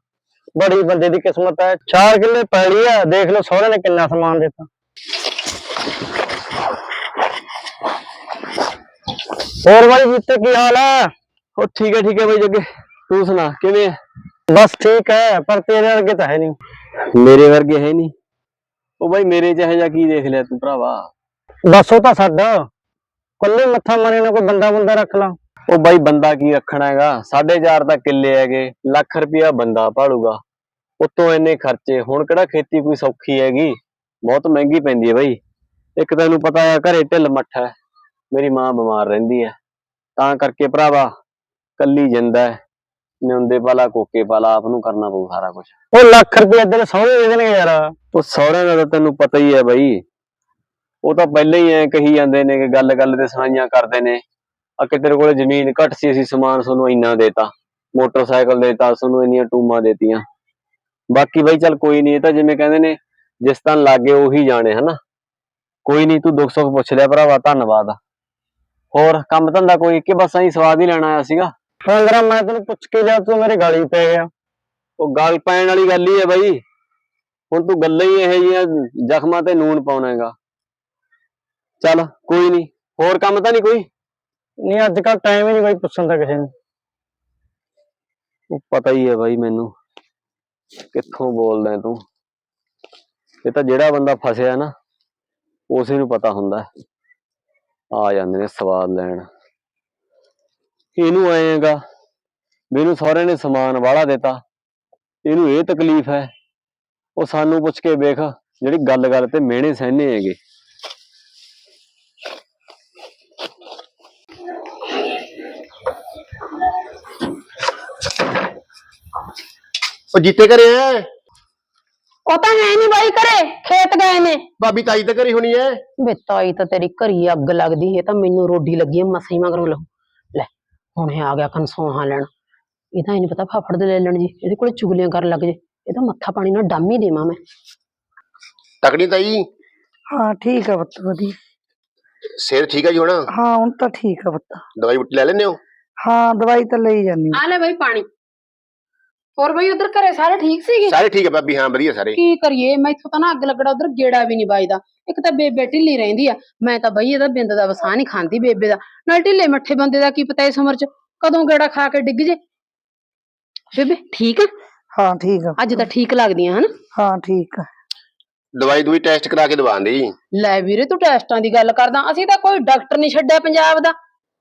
ਬੜੀ ਬੰਦੇ ਦੀ ਕਿਸਮਤ ਹੈ। ਚਾਰ ਕਿੱਲੇ ਪੈਲੀ ਆ। ਦੇਖ ਲਓ ਸੋਹਰੇ ਨੇ ਕਿੰਨਾ ਸਮਾਨ ਦਿੱਤਾ। ਹੋਰ ਬਾਈ ਜੀਤੇ ਕੀ ਹਾਲ ਹੈ ਉਹ ਠੀਕ ਹੈ ਠੀਕ ਹੈ ਬਾਈ ਜੱਗੇ। ਤੂੰ ਸੁਣਾ ਕਿਵੇਂ ਹੈ ਬਸ ਠੀਕ ਹੈ ਪਰ ਤੇਰੇ ਵਰਗੇ ਤਾਂ ਹੈ ਨਹੀਂ। ਮੇਰੇ ਵਰਗੇ ਹੈ ਨਹੀਂ। ਉਹ ਬਾਈ ਮੇਰੇ ਚ ਇਹੋ ਜਿਹਾ ਕੀ ਦੇਖ ਲਿਆ ਤੂੰ ਭਰਾਵਾ? ਬਸ ਉਹ ਤਾਂ ਸਾਡਾ ਕੱਲੇ ਮੱਥਾ ਮਾਰੇ ਨਾ ਕੋਈ ਬੰਦਾ ਬੰਦਾ ਰੱਖ ਲਾ। ਉਹ ਬਾਈ ਬੰਦਾ ਕੀ ਰੱਖਣਾ ਹੈਗਾ? 4.5 ਤਾਂ ਕਿੱਲੇ ਹੈਗੇ ਲੱਖ ਰੁਪਇਆ ਬੰਦਾ ਭਾਲੂਗਾ। ਉਤੋਂ ਇੰਨੇ ਖਰਚੇ ਹੁਣ ਕਿਹੜਾ ਖੇਤੀ ਕੋਈ ਸੌਖੀ ਹੈਗੀ? ਬਹੁਤ ਮਹਿੰਗੀ ਪੈਂਦੀ ਹੈ ਬਾਈ। ਇੱਕ ਤੈਨੂੰ ਪਤਾ ਹੈ ਘਰੇ ਢਿੱਲ ਮੱਠ ਮੇਰੀ ਮਾਂ ਬਿਮਾਰ ਰਹਿੰਦੀ ਹੈ। ਤਾਂ ਕਰਕੇ ਭਰਾਵਾ ਕੱਲੀ ਜਿੰਦਾ ਹੈ। ਨਿਉਂਦੇ ਪਾਲਾ ਕੋਕੇ ਪਾਲਾ ਆਪ ਨੂੰ ਕਰਨਾ ਪਊ ਸਾਰਾ ਕੁਝ ਉਹ ਲੱਖ ਰੁਪਏ ਇੱਧਰ ਸਹੁਰੇ ਦੇ ਦੇਣਗੇ ਯਾਰ। ਉਹ ਸਹੁਰਿਆਂ ਦਾ ਤਾਂ ਤੈਨੂੰ ਪਤਾ ਹੀ ਹੈ ਬਾਈ। ਉਹ ਤਾਂ ਪਹਿਲਾਂ ਹੀ ਐ ਕਹੀ ਜਾਂਦੇ ਨੇ ਕਿ ਗੱਲ ਗੱਲ ਤੇ ਸੁਣਾਈਆਂ ਕਰਦੇ ਨੇ। ਆ ਕਿ ਤੇਰੇ ਕੋਲੇ ਜ਼ਮੀਨ ਘੱਟ ਸੀ ਅਸੀਂ ਸਮਾਨ ਤੁਹਾਨੂੰ ਇੰਨਾ ਦੇਤਾ। ਮੋਟਰਸਾਈਕਲ ਦੇਤਾ ਤੁਹਾਨੂੰ ਇੰਨੀਆਂ ਟੂਮਾਂ ਦੇਤੀਆਂ। ਬਾਕੀ ਬਾਈ ਚੱਲ ਕੋਈ ਨਹੀਂ ਇਹ ਤਾਂ ਜਿਵੇਂ ਕਹਿੰਦੇ ਨੇ ਜਿਸ ਤਾਂ ਲੱਗੇ ਉਹੀ ਜਾਣੇ ਹਨਾ। ਕੋਈ ਨਹੀਂ ਤੂੰ ਦੁੱਖ ਸੁੱਖ ਪੁੱਛ ਲਿਆ ਭਰਾਵਾ ਧੰਨਵਾਦ। ਹੋਰ ਕੰਮ ਧੰਦਾ ਕੋਈ ਕਿ ਬਸ ਅਸੀਂ ਸਵਾਦ ਹੀ ਲੈਣ ਆਇਆ ਸੀਗਾ। ਪੰਦਰਾਂ ਮੈਂ ਤੈਨੂੰ ਪੁੱਛ ਕੇ ਜਾ ਤੂੰ ਮੇਰੇ ਗਾਲੀ ਪੈ ਗਿਆ। ਉਹ ਗੱਲ ਪੈਣ ਵਾਲੀ ਗੱਲ ਹੀ ਹੈ ਬਾਈ। ਹੁਣ ਤੂੰ ਗੱਲਾਂ ਹੀ ਇਹੋ ਜਿਹੀਆਂ ਜ਼ਖਮਾਂ ਤੇ ਨੂਨ ਪਾਉਣਾ ਹੈਗਾ। ਚੱਲ ਕੋਈ ਨਹੀਂ ਹੋਰ ਕੰਮ ਤਾਂ ਨਹੀਂ ਕੋਈ? ਨਹੀਂ ਅੱਜ ਕੱਲ ਟਾਈਮ ਹੀ ਨਹੀਂ ਬਾਈ ਪੁੱਛਣ ਦਾ ਕਿਸੇ ਨੂੰ। ਉਹ ਪਤਾ ਹੀ ਹੈ ਬਾਈ ਮੈਨੂੰ। ਕਿੱਥੋਂ ਬੋਲਦਾ ਤੂੰ? ਇਹ ਤਾਂ ਜਿਹੜਾ ਬੰਦਾ ਫਸਿਆ ਨਾ ਉਸੇ ਨੂੰ ਪਤਾ ਹੁੰਦਾ ਹੈ। ਆ ਜਾਂਦੇ ਨੇ ਸਵਾਦ ਲੈਣ। ਇਹਨੂੰ ਆਏਗਾ ਵੀ ਸਹੁਰੇ ਨੇ ਸਮਾਨ ਵਾਲਾ ਦਿੱਤਾ। ਇਹਨੂੰ ਇਹ ਤਕਲੀਫ ਹੈ, ਉਹ ਸਾਨੂੰ ਪੁੱਛ ਕੇ ਵੇਖ, ਜਿਹੜੀ ਗੱਲ ਗੱਲ ਤੇ ਮਿਹਣੇ ਸਹਿਨੇ ਹੈਗੇ। ਉਹ ਜੀਤੇ ਘਰੇ ਉਹ ਤਾਂ ਹੈ ਨਹੀਂ ਬਾਈ ਘਰੇ ਖੇਤ ਗਏ ਨੇ। ਭਾਬੀ ਤਾਈ ਤਾਂ ਘਰੇ ਹੋਣੀ ਐ। ਵੇ ਤਾਈ ਤਾਂ ਤੇਰੀ ਘਰੀ ਅੱਗ ਲੱਗਦੀ ਹੈ ਤਾਂ ਮੈਨੂੰ ਰੋਡੀ ਲੱਗੀ ਹੈ ਮਸੀ ਮਗਰੋਂ ਲਹੂ ਲੈ ਹੁਣ ਇਹ ਆ ਗਿਆ ਕਨਸੋਹਾਂ ਲੈਣ। ਇਹਦਾ ਹੀ ਨਹੀਂ ਪਤਾ ਫਾਫੜ ਦੇ ਲੈ ਲੈਣ ਜੀ ਇਹਦੇ ਕੋਲੇ ਚੁਗਲੀਆਂ ਕਰਨ ਲੱਗ ਜੇ। ਇਹਦਾ ਮੱਥਾ ਪਾਣੀ ਨਾਲ ਡੰਮ ਹੀ ਦੇਵਾਂ ਮੈਂ। ਤਕੜੀ ਤਾਈ। ਹਾਂ ਠੀਕ ਆ ਪੁੱਤ ਵਧੀਆ। ਸਿਹਤ ਠੀਕ ਹੈ ਜੀ ਹੁਣ? ਹਾਂ ਹੁਣ ਤਾਂ ਠੀਕ ਆ ਪੁੱਤ। ਦਵਾਈ ਬੁੱਟੀ ਲੈ ਲੈਂਦੇ ਹੋ? ਹਾਂ ਦਵਾਈ ਤਾਂ ਲਈ ਜਾਂਦੀ ਆ ਲੈ ਬਾਈ ਪਾਣੀ। ਹੋਰ ਬਾਈ ਉਧਰ ਘਰੇ ਸਾਰੇ ਠੀਕ ਸੀਗੇ? ਸਾਰੇ ਠੀਕ ਹੈ ਭਾਬੀ ਹਾਂ ਵਧੀਆ ਸਾਰੇ। ਕੀ ਕਰੀਏ ਮੈਥੋਂ ਤਾਂ ਨਾ ਅੱਗ ਲੱਗੜਾ ਉਧਰ ਗੇੜਾ ਵੀ ਨਹੀਂ ਵੱਜਦਾ। ਇੱਕ ਤਾਂ ਬੇਬੇ ਢਿੱਲੀ ਰਹਿੰਦੀ ਆ। ਮੈਂ ਤਾਂ ਬਈ ਇਹਦਾ ਬਿੰਦ ਦਾ ਵਸਾ ਨਹੀਂ ਖਾਂਦੀ ਬੇਬੇ ਦਾ। ਨਾਲ ਢਿੱਲੇ ਮੱਠੇ ਬੰਦੇ ਦਾ ਕੀ ਪਤਾ ਇਸ ਉਮਰ ਚ ਕਦੋਂ ਗੇੜਾ ਖਾ ਕੇ ਡਿੱਗ ਜੇ। ਬੇਬੇ ਠੀਕ ਆ? ਹਾਂ ਠੀਕ ਆ। ਅੱਜ ਤਾਂ ਠੀਕ ਲੱਗਦੀਆਂ ਹਨ? ਹਾਂ ਠੀਕ ਆ। ਦਵਾਈ ਦੂਈ ਟੈਸਟ ਕਰਾ ਕੇ ਦਵਾਉਂਦੇ ਜੀ। ਲੈ ਵੀਰੇ ਤੂੰ ਟੈਸਟਾਂ ਦੀ ਗੱਲ ਕਰਦਾ। ਅਸੀਂ ਤਾਂ ਕੋਈ ਡਾਕਟਰ ਨਹੀਂ ਛੱਡਿਆ ਪੰਜਾਬ ਦਾ।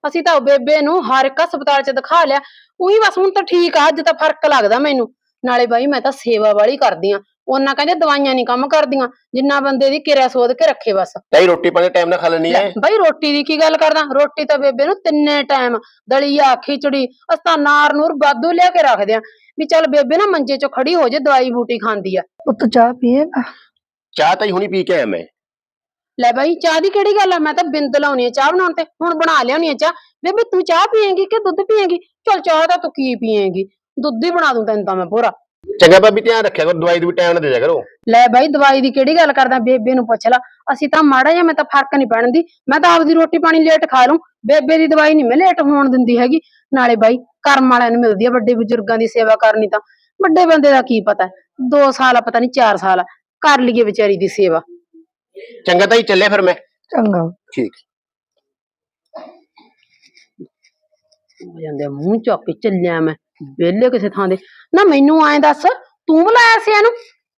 ਅਸੀਂ ਤਾਂ ਬੇਬੇ ਨੂੰ ਹਰ ਇੱਕ ਹਸਪਤਾਲ ਚ ਦਿਖਾ ਲਿਆ। ਉਹੀ ਬਸ ਹੁਣ ਤਾਂ ਠੀਕ ਆ ਅੱਜ ਤਾਂ ਫ਼ਰਕ ਲੱਗਦਾ ਮੈਨੂੰ। ਨਾਲੇ ਬਾਈ ਮੈਂ ਤਾਂ ਸੇਵਾ ਵਾਲੀ ਕਰਦੀ ਆ। ਉਹਨਾਂ ਕਹਿੰਦੇ ਦਵਾਈਆਂ ਨਹੀਂ ਕੰਮ ਕਰਦੀਆਂ ਜਿੰਨਾ ਬੰਦੇ ਦੀ ਕਿਰਿਆ ਸੋਧ ਕੇ ਰੱਖੇ ਬਸ। ਤਾਈ ਰੋਟੀ ਪਾਣੀ ਟਾਈਮ ਨਾਲ ਖਾ ਲੈਣੀ ਹੈ ਬਾਈ ਰੋਟੀ ਦੀ ਕੀ ਗੱਲ ਕਰਦਾ? ਰੋਟੀ ਤਾਂ ਬੇਬੇ ਨੂੰ ਤਿੰਨੇ ਟਾਈਮ ਦਲੀਆ ਖਿਚੜੀ ਅਸਤਾ ਨਾਰ ਨੂਰ ਬਾਦੂ ਲਿਆ ਕੇ ਰੱਖਦੇ ਆ। ਵੀ ਚੱਲ ਬੇਬੇ ਨਾ ਮੰਜੇ 'ਚ ਖੜੀ ਹੋ ਜੇ ਦਵਾਈ ਬੂਟੀ ਖਾਂਦੀ ਆ। ਪੁੱਤ ਚਾਹ ਪੀਏ ਨਾ ਚਾਹ ਤਾਂ ਹੀ ਹੁਣੀ ਪੀ ਕੇ ਆਇਆ ਮੈਂ। ਲੈ ਬਾਈ ਚਾਹ ਦੀ ਕਿਹੜੀ ਗੱਲ ਆ? ਮੈਂ ਤਾਂ ਬਿੰਦ ਲਾਉਣੀ ਆ ਚਾਹ ਬਣਾਉਣ ਤੇ। ਹੁਣ ਬਣਾ ਲਿਆਉਣੀ ਆ ਚਾਹ। ਬੇਬੇ ਤੂੰ ਚਾਹ ਪੀਏਂਗੀ ਕਿ ਦੁੱਧ ਪੀਏਂਗੀ? ਚੱਲ ਚਾਹ ਤਾਂ ਤੂੰ ਕੀ ਪੀਏਂਗੀ? ਦੁੱਧ ਹੀ ਬਣਾ ਦੂੰ ਤੈਨੂੰ ਤਾਂ ਮੈਂ ਪੂਰਾ। ਚੰਗਾ ਭਾਬੀ ਧਿਆਨ ਰੱਖਿਆ ਕਰੋ ਦਵਾਈ ਦੂਈ ਟਾਈਮ ਨਾਲ ਦੇ ਦਿਆ ਕਰੋ। ਲੈ ਬਾਈ ਦਵਾਈ ਦੀ ਕਿਹੜੀ ਗੱਲ ਕਰਦਾ? ਬੇਬੇ ਨੂੰ ਪੁੱਛ ਲਾ। ਅਸੀਂ ਤਾਂ ਮਾੜਾ ਜਿਹਾ ਮੈਂ ਤਾਂ ਫ਼ਰਕ ਨਹੀਂ ਪੈਣ ਦੀ। ਮੈਂ ਤਾਂ ਆਪਦੀ ਰੋਟੀ ਪਾਣੀ ਲੇਟ ਖਾ ਲੂੰ ਬੇਬੇ ਦੀ ਦਵਾਈ ਨਹੀਂ ਮੈਂ ਲੇਟ ਹੋਣ ਦਿੰਦੀ ਹੈਗੀ। ਨਾਲੇ ਬਾਈ ਕਰਮ ਵਾਲਿਆਂ ਨੂੰ ਮਿਲਦੀ ਆ ਵੱਡੇ ਬਜ਼ੁਰਗਾਂ ਦੀ ਸੇਵਾ ਕਰਨੀ ਤਾਂ। ਵੱਡੇ ਬੰਦੇ ਦਾ ਕੀ ਪਤਾ? 2 ਸਾਲ ਆ, ਪਤਾ ਨਹੀਂ 4 ਸਾਲ ਆ, ਕਰ ਲਈਏ ਵਿਚਾਰੀ ਦੀ ਸੇਵਾ। ਚੰਗਾ ਤਾਈ ਚੱਲਿਆ ਫਿਰ ਮੈਂ। ਚੰਗਾ। ਠੀਕ। ਹੋ ਜਾਂਦੇ ਆ, ਮੂੰਹ ਚੁੱਕ ਕੇ ਚੱਲਿਆ ਮੈਂ ਵਿਹਲੇ ਕਿਸੇ ਥਾਂ ਦੇ ਨਾ ਮੈਨੂੰ ਐਂ ਦੱਸ ਤੂੰ ਬੁਲਾਇਆ ਸੀ ਇਹਨੂੰ?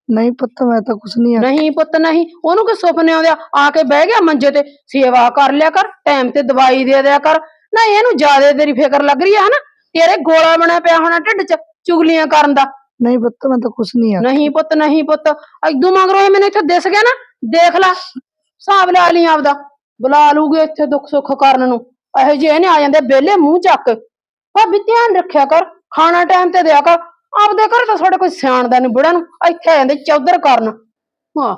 ਨਹੀਂ ਪੁੱਤ ਮੈਂ ਤਾਂ ਕੁਛ ਨਹੀਂ ਨਹੀਂ ਪੁੱਤ ਨਹੀਂ। ਉਹਨੂੰ ਕਿ ਸੁਪਨੇ ਆਉਂਦੇ ਆ ਆ ਕੇ ਬਹਿ ਗਿਆ ਮੰਜੇ ਤੇ ਸੇਵਾ ਕਰ ਲਿਆ ਕਰ ਟਾਈਮ ਤੇ ਦਵਾਈ ਦੇ ਦਿਆ ਕਰ। ਨਾ ਇਹਨੂੰ ਜਿਆਦੇ ਤੇਰੀ ਫਿਕਰ ਲੱਗ ਰਹੀ ਹੈ ਹਨਾ? ਤੇਰੇ ਗੋਲਾ ਬਣਿਆ ਪਿਆ ਹੋਣਾ ਢਿੱਡ 'ਚ ਚੁਗਲੀਆਂ ਕਰਨ ਦਾ। ਨਹੀਂ ਪੁੱਤ ਮੈਂ ਤਾਂ ਕੁਛ ਨਹੀਂ ਨਹੀਂ ਪੁੱਤ ਨਹੀਂ ਪੁੱਤ। ਐਦੂ ਮਗਰੋਂ ਇਹ ਮੈਨੂੰ ਇੱਥੇ ਦਿਸ ਗਿਆ ਨਾ। ਦੇਖ ਲੈ, ਹਿਸਾਬ ਲਾ ਲਈ ਆਪਦਾ। ਬੁਲਾ ਲੂਗੇ ਇੱਥੇ ਦੁੱਖ ਸੁੱਖ ਕਰਨ ਨੂੰ। ਇਹੋ ਜਿਹੇ ਇਹਨੇ ਆ ਜਾਂਦੇ ਬੇਲੇ ਮੂੰਹ ਚੱਕ ਭਾਬੀ, ਧਿਆਨ ਰੱਖਿਆ ਕਰ। ਖਾਣਾ ਟਾਈਮ ਤੇ ਦਿਆ ਕਰ। ਆਪਦੇ ਘਰ ਤਾਂ ਸਾਡੇ ਕੋਈ ਸਿਆਣਦਾ ਨਹੀਂ ਬੁੜਾ ਨੂੰ। ਇੱਥੇ ਆ ਜਾਂਦੇ, ਚੌਧਰ ਕਰਨ। ਹਾਂ।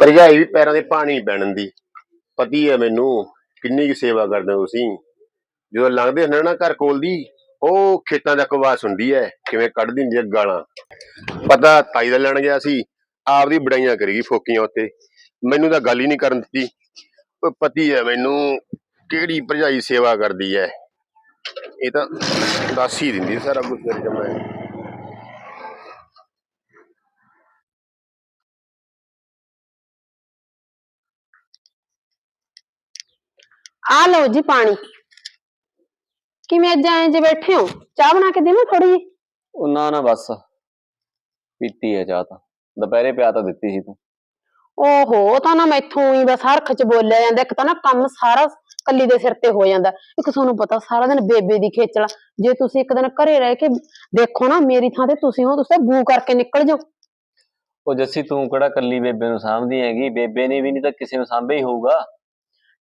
ਭਰਜਾਈ, ਵੀ ਪੈਰਾਂ ਦੇ ਪਾਣੀ ਪੈਣ ਦੀ ਪਤੀ ਹੈ ਮੈਨੂੰ, ਕਿੰਨੀ ਕੀ ਸੇਵਾ ਕਰਦੇ ਹੋ ਤੁਸੀਂ? ਜਦੋਂ ਲੰਘਦੇ ਹੁੰਦੇ ਨਾ ਘਰ ਕੋਲ ਦੀ ਉਹ ਖੇਤਾਂ ਦਾ ਕਵਾਸ ਹੁੰਦੀ ਹੈ ਕਿਵੇਂ ਕੱਢਦੀ ਹੁੰਦੀ ਹੈ ਗਾਲਾਂ। ਪਤਾ ਤਾਈ ਦਾ ਲੈਣ ਗਿਆ ਸੀ, ਆਪਦੀ ਬੜਾਈਆਂ ਕਰੇਗੀ ਫੋਕੀਆਂ ਉੱਤੇ। ਮੈਨੂੰ ਤਾਂ ਗੱਲ ਹੀ ਨਹੀਂ ਕਰਨ ਦਿੱਤੀ। ਉਹ ਪਤੀ ਹੈ ਮੈਨੂੰ, ਕਿਹੜੀ ਭਰਜਾਈ ਸੇਵਾ ਕਰਦੀ ਹੈ ਇਹ ਤਾਂ ਦੱਸ ਹੀ ਦਿੰਦੀ ਸਾਰਾ ਕੁਝ ਮੇਰੇ ਜਮਾ ਆ ਲਓ ਜੀ ਪਾਣੀ। ਕਿਵੇਂ ਅੱਜ ਆਏ ਜੇ ਬੈਠੇ ਹੋ? ਚਾਹ ਬਣਾ ਕੇ ਦੇਵਾਂ ਥੋੜੀ ਜੀ ਉਹ ਨਾ ਨਾ ਬਸ। ਪੀਤੀ ਹੈ ਚਾਹ ਤਾਂ। ਦੁਪਹਿਰੇ ਪਿਆ ਤਾਂ ਦਿੱਤੀ ਸੀ ਤੂੰ। ਓਹੋ ਤਾਂ ਨਾ ਮੈਥੋਂ ਹੀ ਬਸ ਹਰਖ ਚ ਬੋਲਿਆ ਜਾਂਦਾ। ਇੱਕ ਤਾਂ ਨਾ ਕੰਮ ਸਾਰਾ ਕੱਲੀ ਦੇ ਸਿਰ ਤੇ ਹੋ ਜਾਂਦਾ। ਇੱਕ ਤੁਹਾਨੂੰ ਪਤਾ ਸਾਰਾ ਦਿਨ ਬੇਬੇ ਦੀ ਖੇਚਲਾ ਜੇ ਤੁਸੀਂ ਇੱਕ ਦਿਨ ਘਰੇ ਰਹਿ ਕੇ ਦੇਖੋ ਨਾ ਮੇਰੀ ਥਾਂ ਤੇ ਤੁਸੀਂ ਹੋ ਤੁਸੀਂ ਬੂ ਕਰਕੇ ਨਿਕਲ ਜਾਓ। ਉਹ ਜੱਸੀ ਤੂੰ ਕਿਹੜਾ ਕੱਲੀ ਬੇਬੇ ਨੂੰ ਸਾਂਭਦੀ ਹੈਗੀ? ਬੇਬੇ ਨੇ ਵੀ ਨਹੀਂ ਤਾਂ ਕਿਸੇ ਨੂੰ ਸਾਂਭਿਆ ਹੀ ਹੋਊਗਾ।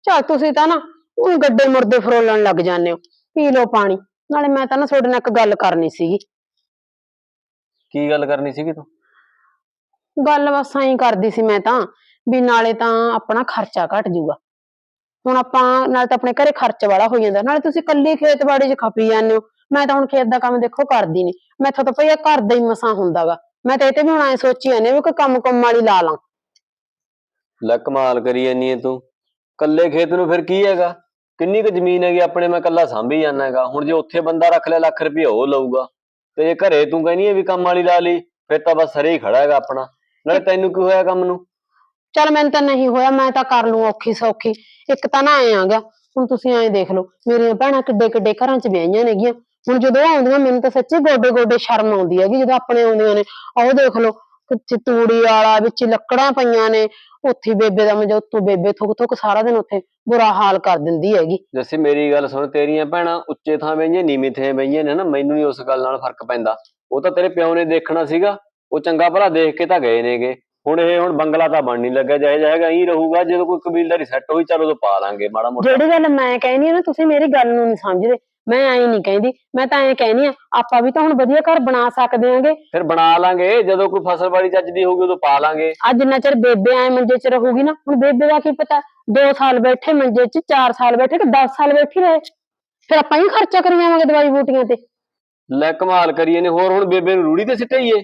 ਚੱਲ ਤੁਸੀਂ ਤਾਂ ਨਾ ਉਹ ਗੱਡੇ ਮੁਰਦੇ ਫਰੋਲਣ ਲੱਗ ਜਾਂਦੇ ਹੋ। ਪੀ ਲਓ ਪਾਣੀ। ਨਾਲੇ ਮੈਂ ਤਾਂ ਨਾ ਤੁਹਾਡੇ ਨਾਲ ਇੱਕ ਗੱਲ ਕਰਨੀ ਸੀਗੀ। ਕੀ ਗੱਲ ਕਰਨੀ ਸੀਗੀ ਤੂੰ? ਗੱਲ ਬਸ ਐਂ ਕਰਦੀ ਸੀ ਮੈਂ ਤਾਂ ਵੀ ਨਾਲੇ ਤਾਂ ਆਪਣਾ ਖਰਚਾ ਘਟ ਜਾਊਗਾ। ਹੁਣ ਆਪਾਂ ਨਾਲ ਤਾਂ ਆਪਣੇ ਘਰੇ ਖਰਚ ਵਾਲਾ ਹੋ ਜਾਂਦਾ। ਨਾਲੇ ਤੁਸੀਂ ਕੱਲੀ ਖੇਤਬਾੜੀ 'ਚ ਖਪੀ ਜਾਂਦੇ ਹੋ। ਮੈਂ ਤਾਂ ਹੁਣ ਖੇਤ ਦਾ ਕੰਮ ਦੇਖੋ ਕਰਦੀ ਨਹੀਂ ਮੈਥੋਂ ਤਾਂ ਭਈਆ ਘਰ ਦਾ ਹੀ ਮਸਾਂ ਹੁੰਦਾਗਾ। ਮੈਂ ਤਾਂ ਇਹ ਤੇ ਵੀ ਹੁਣ ਐ ਸੋਚੀ ਜਾਂਦੀ ਵੀ ਕੋਈ ਕੰਮ ਕੰਮ ਵਾਲੀ ਲਾ ਲਾਂ। ਲੈ ਕਮਾਲ ਕਰੀ ਜਾਨੀ ਹੈ ਤੂੰ। ਕੱਲੇ ਖੇਤ ਨੂੰ ਫਿਰ ਕੀ ਹੈਗਾ? ਕਿੰਨੀ ਕੁ ਜ਼ਮੀਨ ਹੈਗੀ ਆਪਣੇ ਮੈਂ ਕੱਲਾ ਸਾਂਭੀ ਜਾਨਾ ਹੈਗਾ। ਹੁਣ ਜੇ ਉੱਥੇ ਬੰਦਾ ਰੱਖ ਲਿਆ ਲੱਖ ਰੁਪਏ ਉਹ ਲਊਗਾ। ਤੇ ਜੇ ਘਰੇ ਤੂੰ ਕਹਿੰਦੀ ਹੈ ਵੀ ਕੰਮ ਵਾਲੀ ਲਾ ਲਈ ਫਿਰ ਤਾਂ ਬਸ ਸਰੇ ਹੀ ਖੜਾ ਹੈਗਾ ਆਪਣਾ। ਨਾਲੇ ਤੈਨੂੰ ਕੀ ਹੋਇਆ ਕੰਮ ਨੂੰ? ਚੱਲ ਮੈਨੂੰ ਤਾਂ ਨਹੀਂ ਹੋਇਆ ਮੈਂ ਤਾਂ ਕਰ ਲੂੰ ਔਖੀ ਸੌਖੀ। ਇੱਕ ਤਾਂ ਨਾ ਐ ਆਗਾ ਹੁਣ ਤੁਸੀਂ ਐਂ ਦੇਖ ਲਓ ਮੇਰੀਆਂ ਭੈਣਾਂ ਕਿੱਡੇ ਕਿੱਡੇ ਘਰਾਂ 'ਚ ਵਿਆਹੀਆਂ ਨੇਗੀਆਂ। ਹੁਣ ਜਦੋਂ ਆਉਂਦੀਆਂ ਮੈਨੂੰ ਤਾਂ ਸੱਚੀ ਗੋਡੇ ਗੋਡੇ ਸ਼ਰਮ ਆਉਂਦੀ ਹੈਗੀ ਜਦੋਂ ਆਪਣੇ ਆਉਂਦੀਆਂ ਨੇ। ਆਹ ਦੇਖ ਲਓ ਵਿੱਚ ਤੂੜੀ ਵਾਲਾ ਵਿੱਚ ਲੱਕੜਾਂ ਪਈਆਂ ਨੇ ਉੱਥੇ ਬੇਬੇ ਦਾ ਮਜਾ ਉੱਤੋਂ ਬੇਬੇ ਥੁੱਕ ਥੁੱਕ ਸਾਰਾ ਦਿਨ ਉੱਥੇ ਬੁਰਾ ਹਾਲ ਕਰ ਦਿੰਦੀ ਹੈਗੀ। ਜੱਸੀ ਮੇਰੀ ਗੱਲ ਸੁਣ ਤੇਰੀਆਂ ਭੈਣਾਂ ਉੱਚੇ ਥਾਂ ਬਈਆਂ ਨੀਵੀਂ ਥਾਂ ਬਈਆਂ ਨੇ ਨਾ ਮੈਨੂੰ ਨਹੀਂ ਉਸ ਗੱਲ ਨਾਲ ਫ਼ਰਕ ਪੈਂਦਾ। ਉਹ ਤਾਂ ਤੇਰੇ ਪਿਓ ਨੇ ਦੇਖਣਾ ਸੀਗਾ ਉਹ ਚੰਗਾ ਭਲਾ ਦੇਖ ਕੇ ਤਾਂ ਗਏ ਨੇਗੇ। ਹੁਣ ਇਹ ਹੁਣ ਬੰਗਲਾ ਤਾਂ ਬਣ ਨਹੀਂ ਲੱਗਾ ਜਾਇ ਜਾਏਗਾ ਹੀ ਰਹੂਗਾ ਜਦੋਂ ਕੋਈ ਕਬੀਲਦਾਰੀ ਸੈੱਟ ਹੋਈ ਚਲ ਉਦੋਂ ਪਾ ਲਾਂਗੇ ਮਾੜਾ ਮੋਟਾ। ਜਿਹੜੀ ਗੱਲ ਮੈਂ ਕਹਿੰਦੀ ਆ ਨਾ ਤੁਸੀਂ ਮੇਰੀ ਗੱਲ ਨੂੰ ਨਹੀਂ ਸਮਝਦੇ। ਮੈਂ ਐਂ ਨਹੀਂ ਕਹਿੰਦੀ ਮੈਂ ਤਾਂ ਐਂ ਕਹਿੰਦੀ ਆ ਆਪਾਂ ਵੀ ਤਾਂ ਹੁਣ ਵਧੀਆ ਘਰ ਬਣਾ ਸਕਦੇ ਆਂਗੇ। ਫਿਰ ਬਣਾ ਲਾਂਗੇ ਜਦੋਂ ਕੋਈ ਫਸਲਬਾੜੀ ਚੱਜਦੀ ਹੋਊਗੀ ਉਦੋਂ ਪਾ ਲਾਂਗੇ। ਅੱਜ ਜਿੰਨਾ ਚਿਰ ਬੇਬੇ ਐ ਮੰਜੇ 'ਚ ਰਹੂਗੀ ਨਾ ਹੁਣ ਬੇਬੇ ਦਾ ਕੀ ਪਤਾ 2 ਸਾਲ ਬੈਠੇ ਮੰਜੇ 'ਚ 4 ਸਾਲ ਬੈਠੇ ਕਿ 10 ਸਾਲ ਬੈਠੀ ਰਹੇ। ਫਿਰ ਆਪਾਂ ਹੀ ਖਰਚਾ ਕਰੀ ਜਾਵਾਂਗੇ ਦਵਾਈ ਬੂਟੀਆਂ ਤੇ। ਲੈ ਕਮਾਲ ਕਰੀਏ ਨੇ ਹੋਰ ਹੁਣ ਬੇਬੇ ਨੂੰ ਰੂੜੀ ਤੇ ਸਿੱਟਈਏ।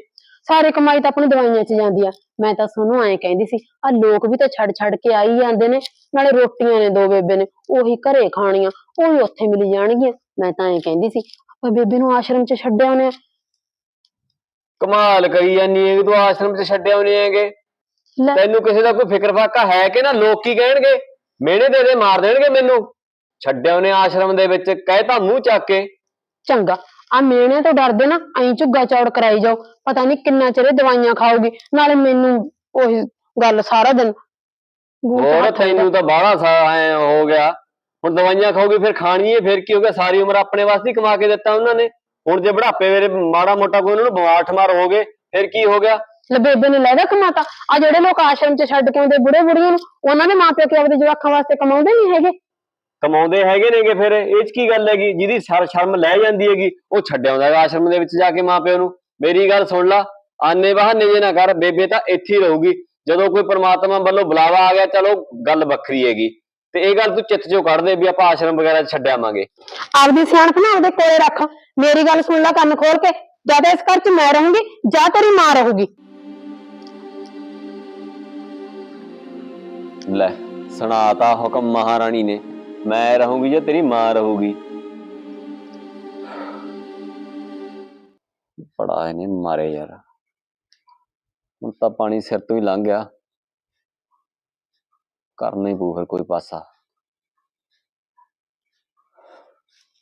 ਸਾਰੀ ਕਮਾਈ ਤਾਂ ਆਪਣੀ ਦਵਾਈਆਂ 'ਚ ਜਾਂਦੀ ਆ। ਮੈਂ ਤਾਂ ਤੁਹਾਨੂੰ ਐਂ ਕਹਿੰਦੀ ਸੀ ਆ ਲੋਕ ਵੀ ਤਾਂ ਛੱਡ ਛੱਡ ਕੇ ਆਈ ਜਾਂਦੇ ਨੇ ਨਾਲੇ ਰੋਟੀਆਂ ਨੇ ਦੋ ਬੇਬੇ ਨੇ ਉਹੀ ਘਰੇ ਖਾਣੀਆਂ ਉਹ ਉੱਥੇ ਮਿਲ ਜਾਣਗੀਆਂ। ਮੈਂ ਤਾਂ ਐਂ ਕਹਿੰਦੀ ਸੀ ਆਪਾਂ ਬੇਬੇ ਨੂੰ ਆਸ਼ਰਮ 'ਚ ਛੱਡਿਆ ਉਹਨੇ ਕਮਾਲ ਕਰੀ ਜਾਨੀ ਹੈ ਤੂੰ ਆਸ਼ਰਮ 'ਚ ਛੱਡਿਆ ਹੋਣੇ ਹੈਗੇ। ਲੈ। ਤੈਨੂੰ ਕਿਸੇ ਦਾ ਕੋਈ ਫਿਕਰ ਫਾਕਾ ਹੈ ਕਿ ਨਾ ਲੋਕ ਕੀ ਕਹਿਣਗੇ? ਮਿਹਣੇ ਦੇ ਦੇ ਮਾਰ ਦੇਣਗੇ ਮੈਨੂੰ। ਛੱਡਿਆ ਉਹਨੇ ਆਸ਼ਰਮ ਦੇ ਵਿੱਚ ਕਹਿ ਤਾਂ ਮੂੰਹ ਚੱਕ ਕੇ। ਚੰਗਾ ਆ ਮੇਣੇ ਤੋਂ ਡਰਦੇ ਨਾ ਐਂ ਝੁੱਗਾ ਚੌੜ ਕਰਾਈ ਜਾਓ। ਪਤਾ ਨਹੀਂ ਕਿੰਨਾ ਚਿਰ ਇਹ ਦਵਾਈਆਂ ਖਾਊਗੀ ਨਾਲੇ ਮੈਨੂੰ ਉਹੀ ਗੱਲ ਸਾਰਾ ਦਿਨ। ਚ ਹੋਰ ਹੱਥ। ਤੈਨੂੰ ਤਾਂ ਬਾਹਲਾ ਸਾ ਐ ਹੋ ਗਿਆ। ਹੁਣ ਦਵਾਈਆਂ ਖਾਓਗੇ ਫਿਰ ਖਾਣੀਏ ਫਿਰ ਕੀ ਹੋਗਾ ਸਾਰੀ ਉਮਰ ਆਪਣੇ ਵਾਸਤੇ ਹੀ ਕਮਾ ਕੇ ਦਿੱਤਾ ਉਹਨਾਂ ਨੇ। ਹੁਣ ਜੇ ਬੁਢਾਪੇ ਵੇਲੇ ਮਾੜਾ ਮੋਟਾ ਕੋਈ ਉਹਨਾਂ ਨੂੰ ਬਿਮਾਰ ਠਮਾਰ ਹੋ ਗਏ ਫਿਰ ਕੀ ਹੋ ਗਿਆ? ਲੈ ਬੇਬੇ ਨੇ ਲੈਦਾ ਕਮਾਤਾ। ਆ ਜਿਹੜੇ ਲੋਕ ਆਸ਼ਰਮ 'ਚ ਛੱਡ ਕੇ ਆਉਂਦੇ ਬੁੜੇ ਬੁੜੀਆਂ ਨੂੰ ਉਹਨਾਂ ਦੇ ਮਾਪਿਓ ਕਿ ਆਪਦੇ ਜਵਾਕਾਂ ਵਾਸਤੇ ਕਮਾਉਂਦੇ ਨਹੀਂ ਹੈਗੇ? ਕਮਾਉਂਦੇ ਹੈਗੇ ਨੇਗੇ ਫਿਰ ਇਹ ਚ ਕੀ ਗੱਲ ਹੈਗੀ? ਜਿਹਦੀ ਸ਼ਰ ਸ਼ਰਮ ਲੈ ਜਾਂਦੀ ਹੈਗੀ ਉਹ ਛੱਡ ਆਉਂਦਾ ਹੈਗਾ ਆਸ਼ਰਮ ਦੇ ਵਿੱਚ ਜਾ ਕੇ ਮਾਪਿਓ ਨੂੰ। ਮੇਰੀ ਗੱਲ ਸੁਣ ਲਾ ਆਨੇ ਬਹਾਨੇ ਜੇ ਨਾ ਕਰ ਬੇਬੇ ਤਾਂ ਇੱਥੇ ਹੀ ਰਹੂਗੀ। ਜਦੋਂ ਕੋਈ ਪ੍ਰਮਾਤਮਾ ਵੱਲੋਂ ਬੁਲਾਵਾ ਆ ਗਿਆ ਚਲੋ ਗੱਲ ਵੱਖਰੀ ਹੈਗੀ। ਤੇ ਇਹ ਗੱਲ ਤੂੰ ਚਿੱਤ ਚੋਂ ਕੱਢ ਦੇ ਵੀ ਆਪਾਂ ਆਸ਼ਰਮ ਵਗੈਰਾ ਛੱਡ ਆਵਾਂਗੇ। ਆਪਦੀ ਸਿਆਣਪ ਨਾ ਉਹਦੇ ਕੋਲੇ ਰੱਖ। ਮੇਰੀ ਗੱਲ ਸੁਣ ਲੈ ਕੰਨ ਖੋਲ ਕੇ। ਜਦ ਇਸ ਘਰ 'ਚ ਮੈਂ ਰਹੂੰਗੀ ਜਾਂ ਤੇਰੀ ਮਾਂ ਰਹੂਗੀ। ਲੈ ਸੁਣਾਤਾ ਹੁਕਮ ਮਹਾਰਾਣੀ ਨੇ। ਮੈਂ ਰਹੂੰਗੀ ਜਾਂ ਤੇਰੀ ਮਾਂ ਰਹੂਗੀ? ਬੜਾ ਇਹਨੇ ਮਾਰੇ ਯਾਰ। ਹੁਣ ਤਾਂ ਪਾਣੀ ਸਿਰ ਤੋਂ ਹੀ ਲੰਘ ਗਿਆ। ਕਰਨਾ ਹੀ ਪਊ ਫਿਰ ਕੋਈ ਪਾਸਾ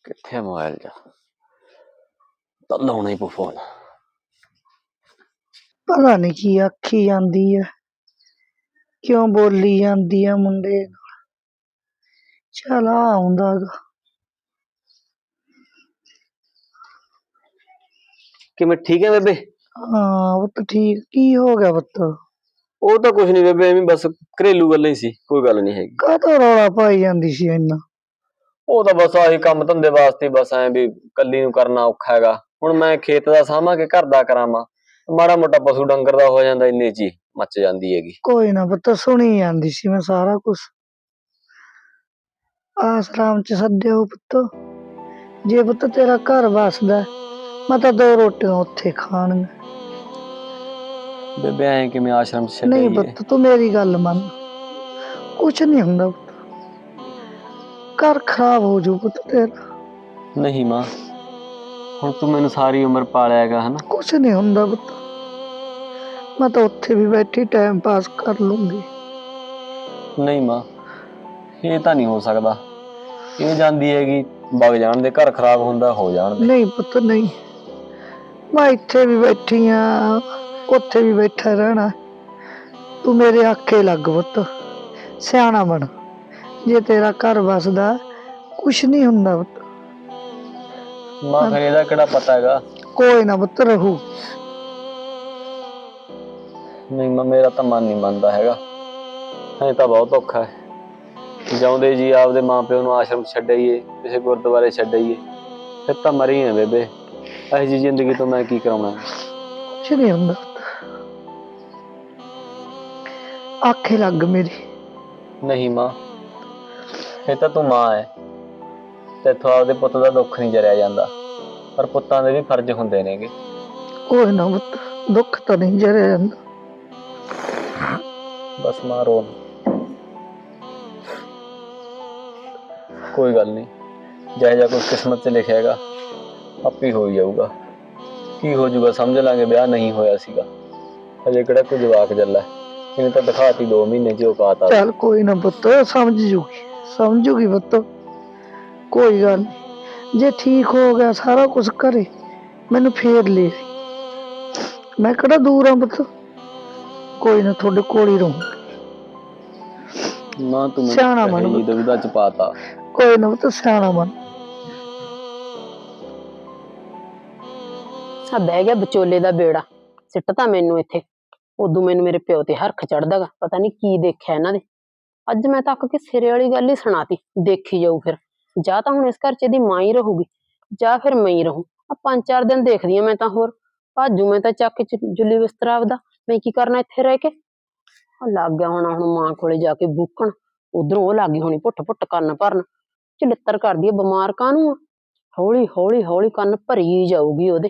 ਕਿੱਥੇ ਮੋਬਾਈਲ ਜਾ ਤਾਂ ਲਾਉਣਾ ਹੀ ਪਊ ਫੋਨ ਪਤਾ ਨਹੀਂ ਕੀ ਆਖੀ ਜਾਂਦੀ ਹੈ ਕਿਉਂ ਬੋਲੀ ਜਾਂਦੀ ਹੈ ਮੁੰਡੇ ਨਾਲ ਚਲ ਆ ਆਉਂਦਾ ਗਾ ਕਿਵੇਂ ਠੀਕ ਹੈ ਬੇਬੇ ਹਾਂ ਉਹ ਤਾਂ ਠੀਕ ਕੀ ਹੋ ਗਿਆ ਪੁੱਤ ਉਹ ਤਾਂ ਕੁਝ ਨਹੀਂ ਬੇਬੇ ਐਵੇਂ ਬਸ ਘਰੇਲੂ ਗੱਲਾਂ ਹੀ ਸੀ ਕੋਈ ਗੱਲ ਨਹੀਂ ਹੈਗੀ। ਕਾਹਤੋਂ ਰੌਲਾ ਪਾਈ ਜਾਂਦੀ ਸੀ ਇੰਨਾ? ਉਹ ਤਾਂ ਬਸ ਆਹੀ ਕੰਮ ਧੰਦੇ ਵਾਸਤੇ ਬਸ ਐ ਵੀ ਕੱਲੀ ਨੂੰ ਕਰਨਾ ਔਖਾ ਹੈਗਾ। ਹੁਣ ਮੈਂ ਖੇਤ ਦਾ ਸਾਂਭਾਂ ਕੇ ਘਰ ਦਾ ਕਰਾਵਾਂ? ਮਾੜਾ ਮੋਟਾ ਪਸ਼ੂ ਡੰਗਰ ਦਾ ਹੋ ਜਾਂਦਾ ਇੰਨੇ ਹੀ ਮੱਚ ਜਾਂਦੀ ਹੈਗੀ। ਕੋਈ ਨਾ ਪੁੱਤ ਸੁਣੀ ਜਾਂਦੀ ਸੀ ਮੈਂ ਸਾਰਾ ਕੁਝ ਆਸਰਾਮ ਚ ਸੱਦਿਓ ਪੁੱਤ। ਜੇ ਪੁੱਤ ਤੇਰਾ ਘਰ ਵਸਦਾ ਮੈਂ ਤਾਂ ਦੋ ਰੋਟੀਆਂ ਉੱਥੇ ਖਾਣੀਆਂ ਬੇਬੇ ਐ ਕਿਵੇਂ ਆਸ਼ਰਮ ਚ ਨਹੀਂ ਛੱਡਈਏ ਪੁੱਤ ਤੂੰ ਮੇਰੀ ਗੱਲ ਮੰਨ। ਕੁਛ ਨਹੀਂ ਹੁੰਦਾ ਪੁੱਤ। ਘਰ ਖਰਾਬ ਹੋ ਜੂ ਪੁੱਤ ਤੇਰਾ ਨਹੀਂ ਮਾਂ ਹੁਣ ਤੂੰ ਮੈਨੂੰ ਸਾਰੀ ਉਮਰ ਪਾਲਿਆ ਹੈਗਾ ਹਨਾ? ਕੁਛ ਨਹੀਂ ਹੁੰਦਾ ਪੁੱਤ। ਮੈਂ ਤਾਂ ਉੱਥੇ ਵੀ ਬੈਠੀ ਟਾਈਮ ਪਾਸ ਕਰ ਲੂੰਗੀ। ਨਹੀਂ ਮਾਂ ਇਹ ਤਾਂ ਨਹੀਂ ਹੋ ਸਕਦਾ। ਇਹ ਜਾਂਦੀ ਹੈਗੀ ਵਗ ਜਾਣ ਦੇ ਘਰ ਖਰਾਬ ਹੁੰਦਾ ਹੋ ਜਾਣ ਦੇ। ਨਹੀਂ ਪੁੱਤ ਨਹੀਂ। ਮੈਂ ਇੱਥੇ ਵੀ ਬੈਠੀ ਆ। ਉੱਥੇ ਵੀ ਬੈਠਾ ਰਹਿਣਾ। ਤੂੰ ਮੇਰੇ ਆਖੇ ਲੱਗ ਪੁੱਤ ਸਿਆਣਾ ਬਣ। ਜੇ ਤੇਰਾ ਘਰ ਵਸਦਾ ਕੁਛ ਨਹੀਂ ਹੁੰਦਾ ਪੁੱਤ। ਮਾਂ ਫਿਰ ਇਹਦਾ ਕਿਹੜਾ ਪਤਾ ਹੈਗਾ? ਕੋਈ ਨਾ ਪੁੱਤ ਰਹੂ। ਨਹੀਂ ਮਾਂ ਮੇਰਾ ਤਾਂ ਮਨ ਨਹੀਂ ਮੰਨਦਾ ਹੈਗਾ। ਐ ਤਾਂ ਬਹੁਤ ਔਖਾ ਹੈ। ਜਾਉਂਦੇ ਜੀ ਆਪਦੇ ਮਾਪਿਓ ਨੂੰ ਆਸ਼ਰਮ ਛੱਡਈਏ ਕਿਸੇ ਗੁਰਦੁਆਰੇ ਛੱਡਈਏ ਫਿਰ ਤਾਂ ਮਰੀ ਹੈ ਬੇਬੇ। ਇਹੋ ਜੀ ਜ਼ਿੰਦਗੀ ਤੋਂ ਮੈਂ ਕੀ ਕਰਾਉਣਾ? ਕੁਛ ਨਹੀਂ ਹੁੰਦਾ। ਆਖੇ ਲੱਗ ਮੇਰੀ। ਨਹੀਂ ਮਾਂ ਇਹ ਤਾਂ ਤੂੰ ਮਾਂ ਹੈ ਤੇ ਤੂੰ ਆਪਦੇ ਪੁੱਤ ਦਾ ਦੁੱਖ ਨਹੀਂ ਜਰਿਆ ਜਾਂਦਾ ਪਰ ਪੁੱਤਾਂ ਦੇ ਵੀ ਫਰਜ਼ ਹੁੰਦੇ ਨੇਗੇ। ਕੋਈ ਨਾ ਪੁੱਤ ਦੁੱਖ ਤਾਂ ਨਹੀਂ ਜਰਿਆ ਜਾਂਦਾ। ਬਸ ਮਾਂ ਰੋ। ਕੋਈ ਗੱਲ ਨਹੀਂ ਜਿਹੋ ਜਿਹਾ ਕੁਛ ਕਿਸਮਤ 'ਚ ਲਿਖਿਆ ਹੈਗਾ ਆਪੇ ਹੋ ਹੀ ਜਾਊਗਾ। ਕੀ ਹੋ ਜਾਊਗਾ ਸਮਝ ਲਾਂਗੇ ਵਿਆਹ ਨਹੀਂ ਹੋਇਆ ਸੀਗਾ। ਅਜੇ ਕਿਹੜਾ ਕੋਈ ਜਵਾਕ ਜੱਲਾ ਹੈ। ਇਹਨੇ ਤਾਂ ਦਿਖਾਤੀ 2 ਮਹੀਨੇ 'ਚ ਔਕਾਤ ਆ ਚੱਲ ਕੋਈ ਨਾ ਪੁੱਤ ਸਮਝ ਜੂਗੀ ਸਮਝੂਗੀ ਪੁੱਤ। ਕੋਈ ਗੱਲ ਨਹੀਂ ਜੇ ਠੀਕ ਹੋ ਗਿਆ ਸਾਰਾ ਕੁਝ ਕਰੇ ਮੈਨੂੰ ਫੇਰ ਲੈ ਆਈ। ਮੈਂ ਕਿਹੜਾ ਦੂਰ ਆ ਪੁੱਤ? ਕੋਈ ਨਾ ਤੁਹਾਡੇ ਕੋਲ ਹੀ ਰਹੂੰ ਮਾਂ ਤੂੰ ਸਿਆਣਾ ਬਣ ਜੀ ਦੁਬਿਧਾ ਚ ਪਾਤਾ। ਕੋਈ ਨਾ ਪੁੱਤ ਸਿਆਣਾ ਬਣ। ਆ ਬਹਿ ਗਿਆ ਵਿਚੋਲੇ ਦਾ ਬੇੜਾ ਸਿੱਟ ਤਾਂ ਮੈਨੂੰ ਇੱਥੇ। ਉਦੋਂ ਮੈਨੂੰ ਮੇਰੇ ਪਿਓ ਤੇ ਹਰਖ ਚੜਦਾਗਾ ਪਤਾ ਨਹੀਂ ਕੀ ਦੇਖਿਆ ਇਹਨਾਂ ਦੇ ਅੱਜ ਮੈਂ ਤੱਕ ਕਿ ਸਿਰੇ ਵਾਲੀ ਗੱਲ ਹੀ ਸੁਣਾਤੀ, ਦੇਖੀ ਜਾਊ ਫਿਰ। ਜਾਂ ਤਾਂ ਹੁਣ ਇਸ ਘਰ ਚ ਇਹਦੀ ਮਾਂ ਹੀ ਰਹੂਗੀ, ਜਾਂ ਫਿਰ ਮੈਂ ਹੀ ਰਹੂੰ। ਆ ਪੰਜ ਚਾਰ ਦਿਨ ਦੇਖਦੀ ਆ ਮੈਂ ਤਾਂ ਹੋਰ। ਭਾਜੂ ਮੈਂ ਤਾਂ ਚੱਕ ਕੇ ਜੁੱਲੀ ਬਿਸਤਰਾ ਆਪਦਾ, ਮੈਂ ਕੀ ਕਰਨਾ ਇੱਥੇ ਰਹਿ ਕੇ? ਆ ਲੱਗ ਗਿਆ ਹੁਣ ਹੁਣ ਮਾਂ ਕੋਲੇ ਜਾ ਕੇ ਬੁੱਕਣ। ਉਧਰੋਂ ਉਹ ਲੱਗ ਹੋਣੀ ਪੁੱਟ ਪੁੱਟ ਕੰਨ ਭਰਨ। ਚਲਿੱਤਰ ਕਰਦੀ ਆ, ਬਿਮਾਰ ਕਾਹਨੂੰ ਆ? ਹੌਲੀ ਹੌਲੀ ਹੌਲੀ ਕੰਨ ਭਰੀ ਜਾਊਗੀ ਉਹਦੇ।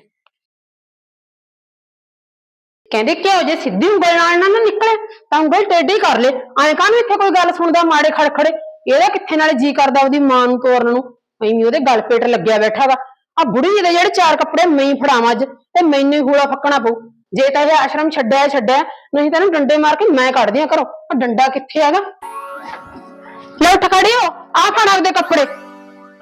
ਕਹਿੰਦੇ ਕਿਉਂ ਜੇ ਸਿੱਧੀ ਉਂਗਲ ਨਾਲ ਨਾ ਨਾ ਨਿਕਲੇ, ਤਾਂ ਉਂਗਲ ਟੇਢੀ ਕਰ ਲੈ। ਐਂ ਕਾਹਨੂੰ ਇੱਥੇ ਕੋਈ ਗੱਲ ਸੁਣਦਾ ਮਾੜੇ ਖੜਖੜੇ? ਇਹਦਾ ਕਿੱਥੇ ਨਾਲ ਜੀ ਕਰਦਾ ਉਹਦੀ ਮਾਂ ਨੂੰ, ਤੋਰਨ ਨੂੰ? ਐਵੇਂ ਉਹਦੇ ਗਲ ਪੇਟ ਲੱਗਿਆ ਬੈਠਾ ਵਾ। ਆ ਬੁੜੀ ਦੇ ਜਿਹੜੇ ਚਾਰ ਕੱਪੜੇ ਮੈਂ ਹੀ ਫੜਾਵਾਂ ਅੱਜ, ਤੇ ਮੈਨੂੰ ਹੀ ਹੂਲਾ ਫੱਕਣਾ ਪਊ। ਜੇ ਤਾਂ ਇਹ ਆਸ਼ਰਮ ਛੱਡਿਆ ਛੱਡਿਆ ਨਹੀਂ ਤਾਂ ਇਹਨੂੰ ਡੰਡੇ ਮਾਰ ਕੇ ਮੈਂ ਕੱਢਦੀ ਆ ਘਰੋਂ। ਆ ਡੰਡਾ ਕਿੱਥੇ ਹੈਗਾ? ਲੈ ਉੱਠ ਖੜਿਓ ਆ ਫੜ ਆਪਦੇ ਕੱਪੜੇ।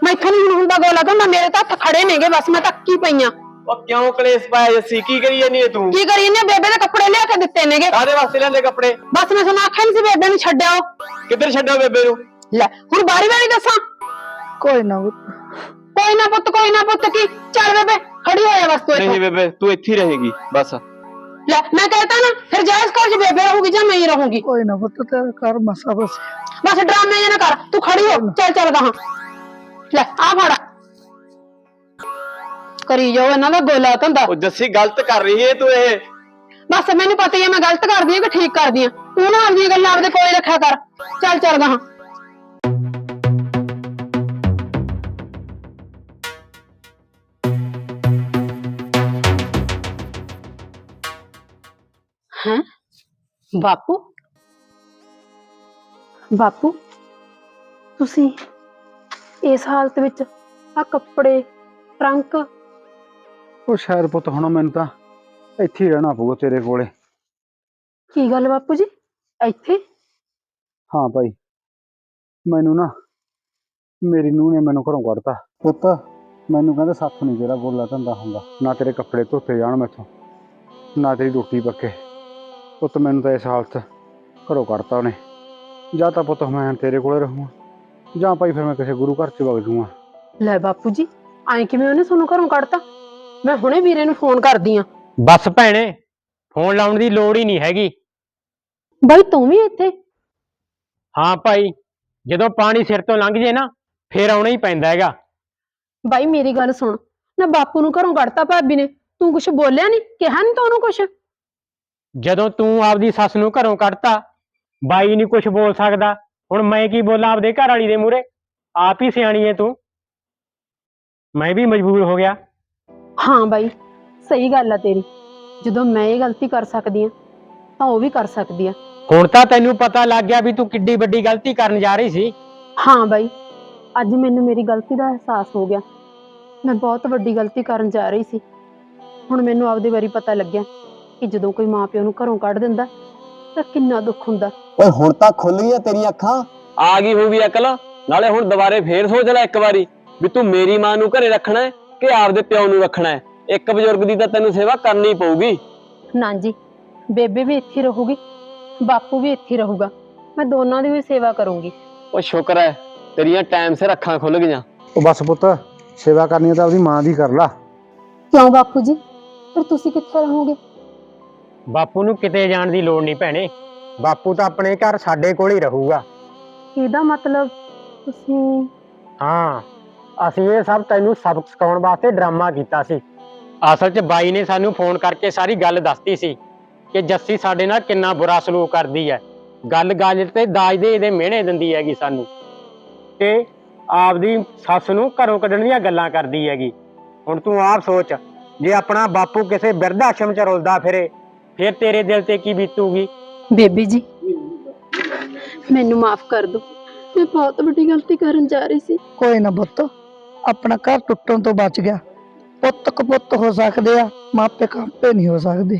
ਮੈਥੋਂ ਨਹੀਂ ਹੁਣ ਹੁੰਦਾ ਗੋਲਾ, ਤਾਂ ਮੇਰੇ ਤਾਂ ਹੱਥ ਖੜੇ ਨੇਗੇ, ਬਸ ਮੈਂ ਤੱਕੀ ਪਈਆਂ ਉਹ ਕਿਉਂ ਕਲੇਸ਼ ਪਾਇਆ ਜੱਸੀ ਕੀ ਕਰੀ ਜਾਨੀ ਹੈ ਤੂੰ? ਕੀ ਕਰੀ ਇਹਨੇ ਬੇਬੇ ਦੇ ਕੱਪੜੇ ਲਿਆ ਕੇ ਦਿੱਤੇ ਨੇਗੇ। ਕਾਦੇ ਵਾਸਤੇ ਲੈਂਦੇ ਕੱਪੜੇ? ਬਸ ਮੈਂ ਤੁਹਾਨੂੰ ਆਖਿਆ ਨਹੀਂ ਸੀ ਬੇਬੇ ਨੂੰ ਛੱਡਿਓ ਕਿੱਧਰ ਛੱਡੋ ਬੇਬੇ ਨੂੰ? ਲੈ ਹੁਣ ਬਾਰੀ ਵਾਰੀ ਦੱਸਾਂ। ਕੋਈ ਨਾ ਪੁੱਤ। ਕੋਈ ਨਾ ਪੁੱਤ ਕੋਈ ਨਾ ਪੁੱਤ ਕੀ? ਚੱਲ ਬੇਬੇ ਖੜੀ ਹੋਇਆ ਬਸ ਤੂੰ ਇੱਥੇ। ਨਹੀਂ ਬੇਬੇ ਤੂੰ ਇੱਥੇ ਹੀ ਰਹੇਗੀ ਬਸ। ਲੈ ਮੈਂ ਕਹਿਤਾ ਨਾ ਫਿਰ ਜਾਇਜ਼ ਘਰ 'ਚ ਬੇਬੇ ਰਹੂਗੀ ਜਾਂ ਮੈਂ ਹੀ ਰਹੂੰਗੀ। ਕੋਈ ਨਾ ਪੁੱਤ ਤੇਰਾ ਕਰ ਮਸਾ ਬਸ। ਬਸ ਡਰਾਮੇ ਜੇ ਨਾ ਕਰ ਤੂੰ ਖੜੀ ਹੋ ਚੱਲ ਚੱਲ ਗਾਹਾਂ ਲੈ ਆ ਫੜ। ਕਰੀ ਜਾਓ ਇਹਨਾਂ ਦਾ ਗੋਲਾ ਧੰਦਾ। ਉਹ ਜੱਸੀ ਗਲਤ ਕਰ ਰਹੀ ਏ ਤੂੰ ਇਹ। ਬਸ ਮੈਨੂੰ ਪਤਾ ਹੀ ਹੈ ਮੈਂ ਗਲਤ ਕਰਦੀ ਹਾਂ ਕਿ ਠੀਕ ਕਰਦੀ ਹਾਂ ਤੂੰ ਨਾ ਆਪਣੀਆਂ ਗੱਲਾਂ ਆਪਦੇ ਕੋਲੇ ਰੱਖਿਆ ਕਰ। ਚੱਲ ਚੱਲ ਗਾਹਾਂ। ਹੈਂ? ਬਾਪੂ? ਬਾਪੂ ਤੁਸੀਂ ਇਸ ਹਾਲਤ ਵਿੱਚ ਆ ਕੱਪੜੇ ਟਰੰਕ ਉਹ ਸ਼ਾਇਦ ਪੁੱਤ ਹੁਣ ਮੈਨੂੰ ਤਾਂ ਇੱਥੇ ਹੀ ਰਹਿਣਾ ਪਊਗਾ ਤੇਰੇ ਕੋਲੇ। ਕੀ ਗੱਲ ਬਾਪੂ ਜੀ? ਇੱਥੇ? ਹਾਂ ਭਾਈ। ਮੈਨੂੰ ਨਾ ਮੇਰੀ ਨੂੰਹ ਨੇ ਮੈਨੂੰ ਘਰੋਂ ਕੱਢਤਾ। ਪੁੱਤ ਮੈਨੂੰ ਕਹਿੰਦੇ ਸਾਥ ਨਹੀਂ ਤੇਰਾ ਗੋਲਾ ਧੰਦਾ ਹੁੰਦਾ। ਨਾ ਤੇਰੇ ਕੱਪੜੇ ਧੋਤੇ ਜਾਣ ਮੈਥੋਂ ਨਾ ਤੇਰੀ ਰੋਟੀ ਪੱਕੇ। ਪੁੱਤ ਮੈਨੂੰ ਤਾਂ ਇਸ ਹਾਲਤ ਘਰੋਂ ਕੱਢਤਾ ਉਹਨੇ। ਜਾਂ ਤਾਂ ਪੁੱਤ ਮੈਂ ਤੇਰੇ ਕੋਲੇ ਰਹੂੰਗਾ ਜਾਂ ਭਾਈ ਫਿਰ ਮੈਂ ਕਿਸੇ ਗੁਰੂ ਘਰ ਚ ਵਗ ਜਾਊਂਗਾ ਲੈ ਬਾਪੂ ਜੀ ਐਂ ਕਿਵੇਂ ਉਹਨੇ ਤੁਹਾਨੂੰ ਘਰੋਂ ਕੱਢਤਾ? ਮੈਂ ਹੁਣੇ ਵੀਰੇ ਨੂੰ ਫੋਨ ਕਰਦੀ ਆ। ਬਸ ਭੈਣੇ ਫੋਨ ਲਾਉਣ ਦੀ ਲੋੜ ਹੀ ਨਹੀਂ ਹੈਗੀ। ਬਾਈ ਤੂੰ ਵੀ ਇੱਥੇ? ਹਾਂ ਭਾਈ ਜਦੋਂ ਪਾਣੀ ਸਿਰ ਤੋਂ ਲੰਘ ਜੇ ਨਾ ਫੇਰ ਆਉਣਾ ਹੀ ਪੈਂਦਾ ਹੈਗਾ। ਬਾਈ ਮੇਰੀ ਗੱਲ ਸੁਣ ਨਾ ਬਾਪੂ ਨੂੰ ਘਰੋਂ ਕੱਢਤਾ ਭਾਬੀ ਨੇ ਤੂੰ ਕੁਝ ਬੋਲਿਆ ਨਹੀਂ ਕਿਹਾ ਨਹੀਂ ਤੂੰ ਉਹਨੂੰ ਕੁਝ ਜਦੋਂ ਤੂੰ ਆਪਦੀ ਸੱਸ ਨੂੰ ਘਰੋਂ ਕੱਢਤਾ ਬਾਈ ਨਹੀਂ ਕੁਝ ਬੋਲ ਸਕਦਾ। ਹੁਣ ਮੈਂ ਕੀ ਬੋਲਾਂ ਆਪਦੇ ਘਰ ਵਾਲੀ ਦੇ ਮੂਹਰੇ? ਆਪ ਹੀ ਸਿਆਣੀ ਏ ਤੂੰ। ਮੈਂ ਵੀ ਮਜਬੂਰ ਹੋ ਗਿਆ। ਹਾਂ ਬਾਈ ਸਹੀ ਗੱਲ ਆ ਤੇਰੀ। ਜਦੋਂ ਮੈਂ ਇਹ ਗਲਤੀ ਕਰ ਸਕਦੀ ਆ ਤਾਂ ਉਹ ਵੀ ਕਰ ਸਕਦੀ ਆ। ਹੁਣ ਤਾਂ ਤੈਨੂੰ ਪਤਾ ਲੱਗ ਗਿਆ ਵੀ ਤੂੰ ਕਿੱਡੀ ਵੱਡੀ ਗਲਤੀ ਕਰਨ ਜਾ ਰਹੀ ਸੀ। ਹਾਂ ਬਾਈ ਅੱਜ ਮੈਨੂੰ ਮੇਰੀ ਗਲਤੀ ਦਾ ਅਹਿਸਾਸ ਹੋ ਗਿਆ। ਮੈਂ ਬਹੁਤ ਵੱਡੀ ਗਲਤੀ ਕਰਨ ਜਾ ਰਹੀ ਸੀ। ਹੁਣ ਮੈਨੂੰ ਆਪਦੇ ਬਾਰੇ ਪਤਾ ਲੱਗਿਆ ਕਿ ਜਦੋਂ ਕੋਈ ਮਾਪਿਓ ਨੂੰ ਘਰੋਂ ਕੱਢ ਦਿੰਦਾ ਤਾਂ ਕਿੰਨਾ ਦੁੱਖ ਹੁੰਦਾ। ਓਏ ਹੁਣ ਤਾਂ ਖੁੱਲ ਗਈਆਂ ਤੇਰੀਆਂ ਅੱਖਾਂ। ਆ ਗਈ ਹੋਊਗੀ ਅਕਲ। ਨਾਲੇ ਹੁਣ ਦੁਬਾਰੇ ਫੇਰ ਸੋਚ ਲੈ ਇੱਕ ਵਾਰੀ ਵੀ ਤੂੰ ਮੇਰੀ ਮਾਂ ਨੂੰ ਘਰੇ ਰੱਖਣਾ ਹੈ ਕਿ ਆਪਦੇ ਪਿਓ ਨੂੰ ਰੱਖਣਾ ਹੈ। ਇੱਕ ਬਜ਼ੁਰਗ ਦੀ ਤਾਂ ਤੈਨੂੰ ਸੇਵਾ ਕਰਨੀ ਪਊਗੀ। ਨਾ ਜੀ ਬੇਬੇ ਵੀ ਇੱਥੇ ਰਹੂਗੀ ਬਾਪੂ ਵੀ ਇੱਥੇ ਰਹੂਗਾ। ਮੈਂ ਦੋਨਾਂ ਦੀ ਵੀ ਸੇਵਾ ਕਰੂੰਗੀ। ਉਹ ਸ਼ੁਕਰ ਹੈ ਤੇਰੀਆਂ ਟਾਈਮ ਸਿਰ ਅੱਖਾਂ ਖੁੱਲ ਗਈਆਂ। ਉਹ ਬਸ ਪੁੱਤ ਸੇਵਾ ਕਰਨੀ ਹੈ ਤਾਂ ਆਪਦੀ ਮਾਂ ਦੀ ਕਰ ਲਾ। ਕਿਉਂ ਬਾਪੂ ਜੀ? ਫਿਰ ਤੁਸੀਂ ਕਿੱਥੇ ਰਹੋਗੇ? ਬਾਪੂ ਨੂੰ ਕਿਤੇ ਜਾਣ ਦੀ ਲੋੜ ਨਹੀਂ ਭੈਣੇ। ਬਾਪੂ ਤਾਂ ਆਪਣੇ ਘਰ ਸਾਡੇ ਕੋਲ ਹੀ ਰਹੂਗਾ। ਇਹਦਾ ਮਤਲਬ ਤੁਸੀਂ ਹਾਂ। ਅਸੀਂ ਇਹ ਸਭ ਤੈਨੂੰ ਸਬਕ ਸਿਖਾਉਣ ਵਾਸਤੇ ਡਰਾਮਾ ਕੀਤਾ ਸੀ। ਅਸਲ 'ਚ ਬਾਈ ਨੇ ਸਾਨੂੰ ਫੋਨ ਕਰਕੇ ਸਾਰੀ ਗੱਲ ਦੱਸਤੀ ਸੀ ਕਿ ਜੱਸੀ ਸਾਡੇ ਨਾਲ ਕਿੰਨਾ ਬੁਰਾ ਸਲੂਕ ਕਰਦੀ ਹੈ ਗੱਲ ਗੱਲ ਤੇ ਦਾਜ ਦੇ ਇਹਦੇ ਮਿਹਣੇ ਦਿੰਦੀ ਹੈਗੀ ਸਾਨੂੰ। ਤੇ ਆਪਦੀ ਸੱਸ ਨੂੰ ਘਰੋਂ ਕੱਢਣ ਦੀਆਂ ਗੱਲਾਂ ਕਰਦੀ ਹੈਗੀ। ਹੁਣ ਤੂੰ ਆਪ ਸੋਚ ਜੇ ਆਪਣਾ ਬਾਪੂ ਕਿਸੇ ਬਿਰਧ ਆਸ਼ਰਮ 'ਚ ਰੁਲਦਾ ਫਿਰੇ ਫਿਰ ਤੇਰੇ ਦਿਲ ਤੇ ਕੀ ਬੀਤੂਗੀ? ਬੇਬੀ ਜੀ ਮੈਨੂੰ ਮਾਫ ਕਰ ਦਿਓ ਮੈਂ ਬਹੁਤ ਵੱਡੀ ਗਲਤੀ ਕਰਨ ਜਾ ਰਹੀ ਸੀ। ਕੋਈ ਨਾ ਪੁੱਤ ਆਪਣਾ ਘਰ ਟੁੱਟਣ ਤੋਂ ਬਚ ਗਿਆ। ਪੁੱਤ ਕਪੁੱਤ ਹੋ ਸਕਦੇ ਆ ਮਾਪੇ ਕਾਪੇ ਨਹੀਂ ਹੋ ਸਕਦੇ।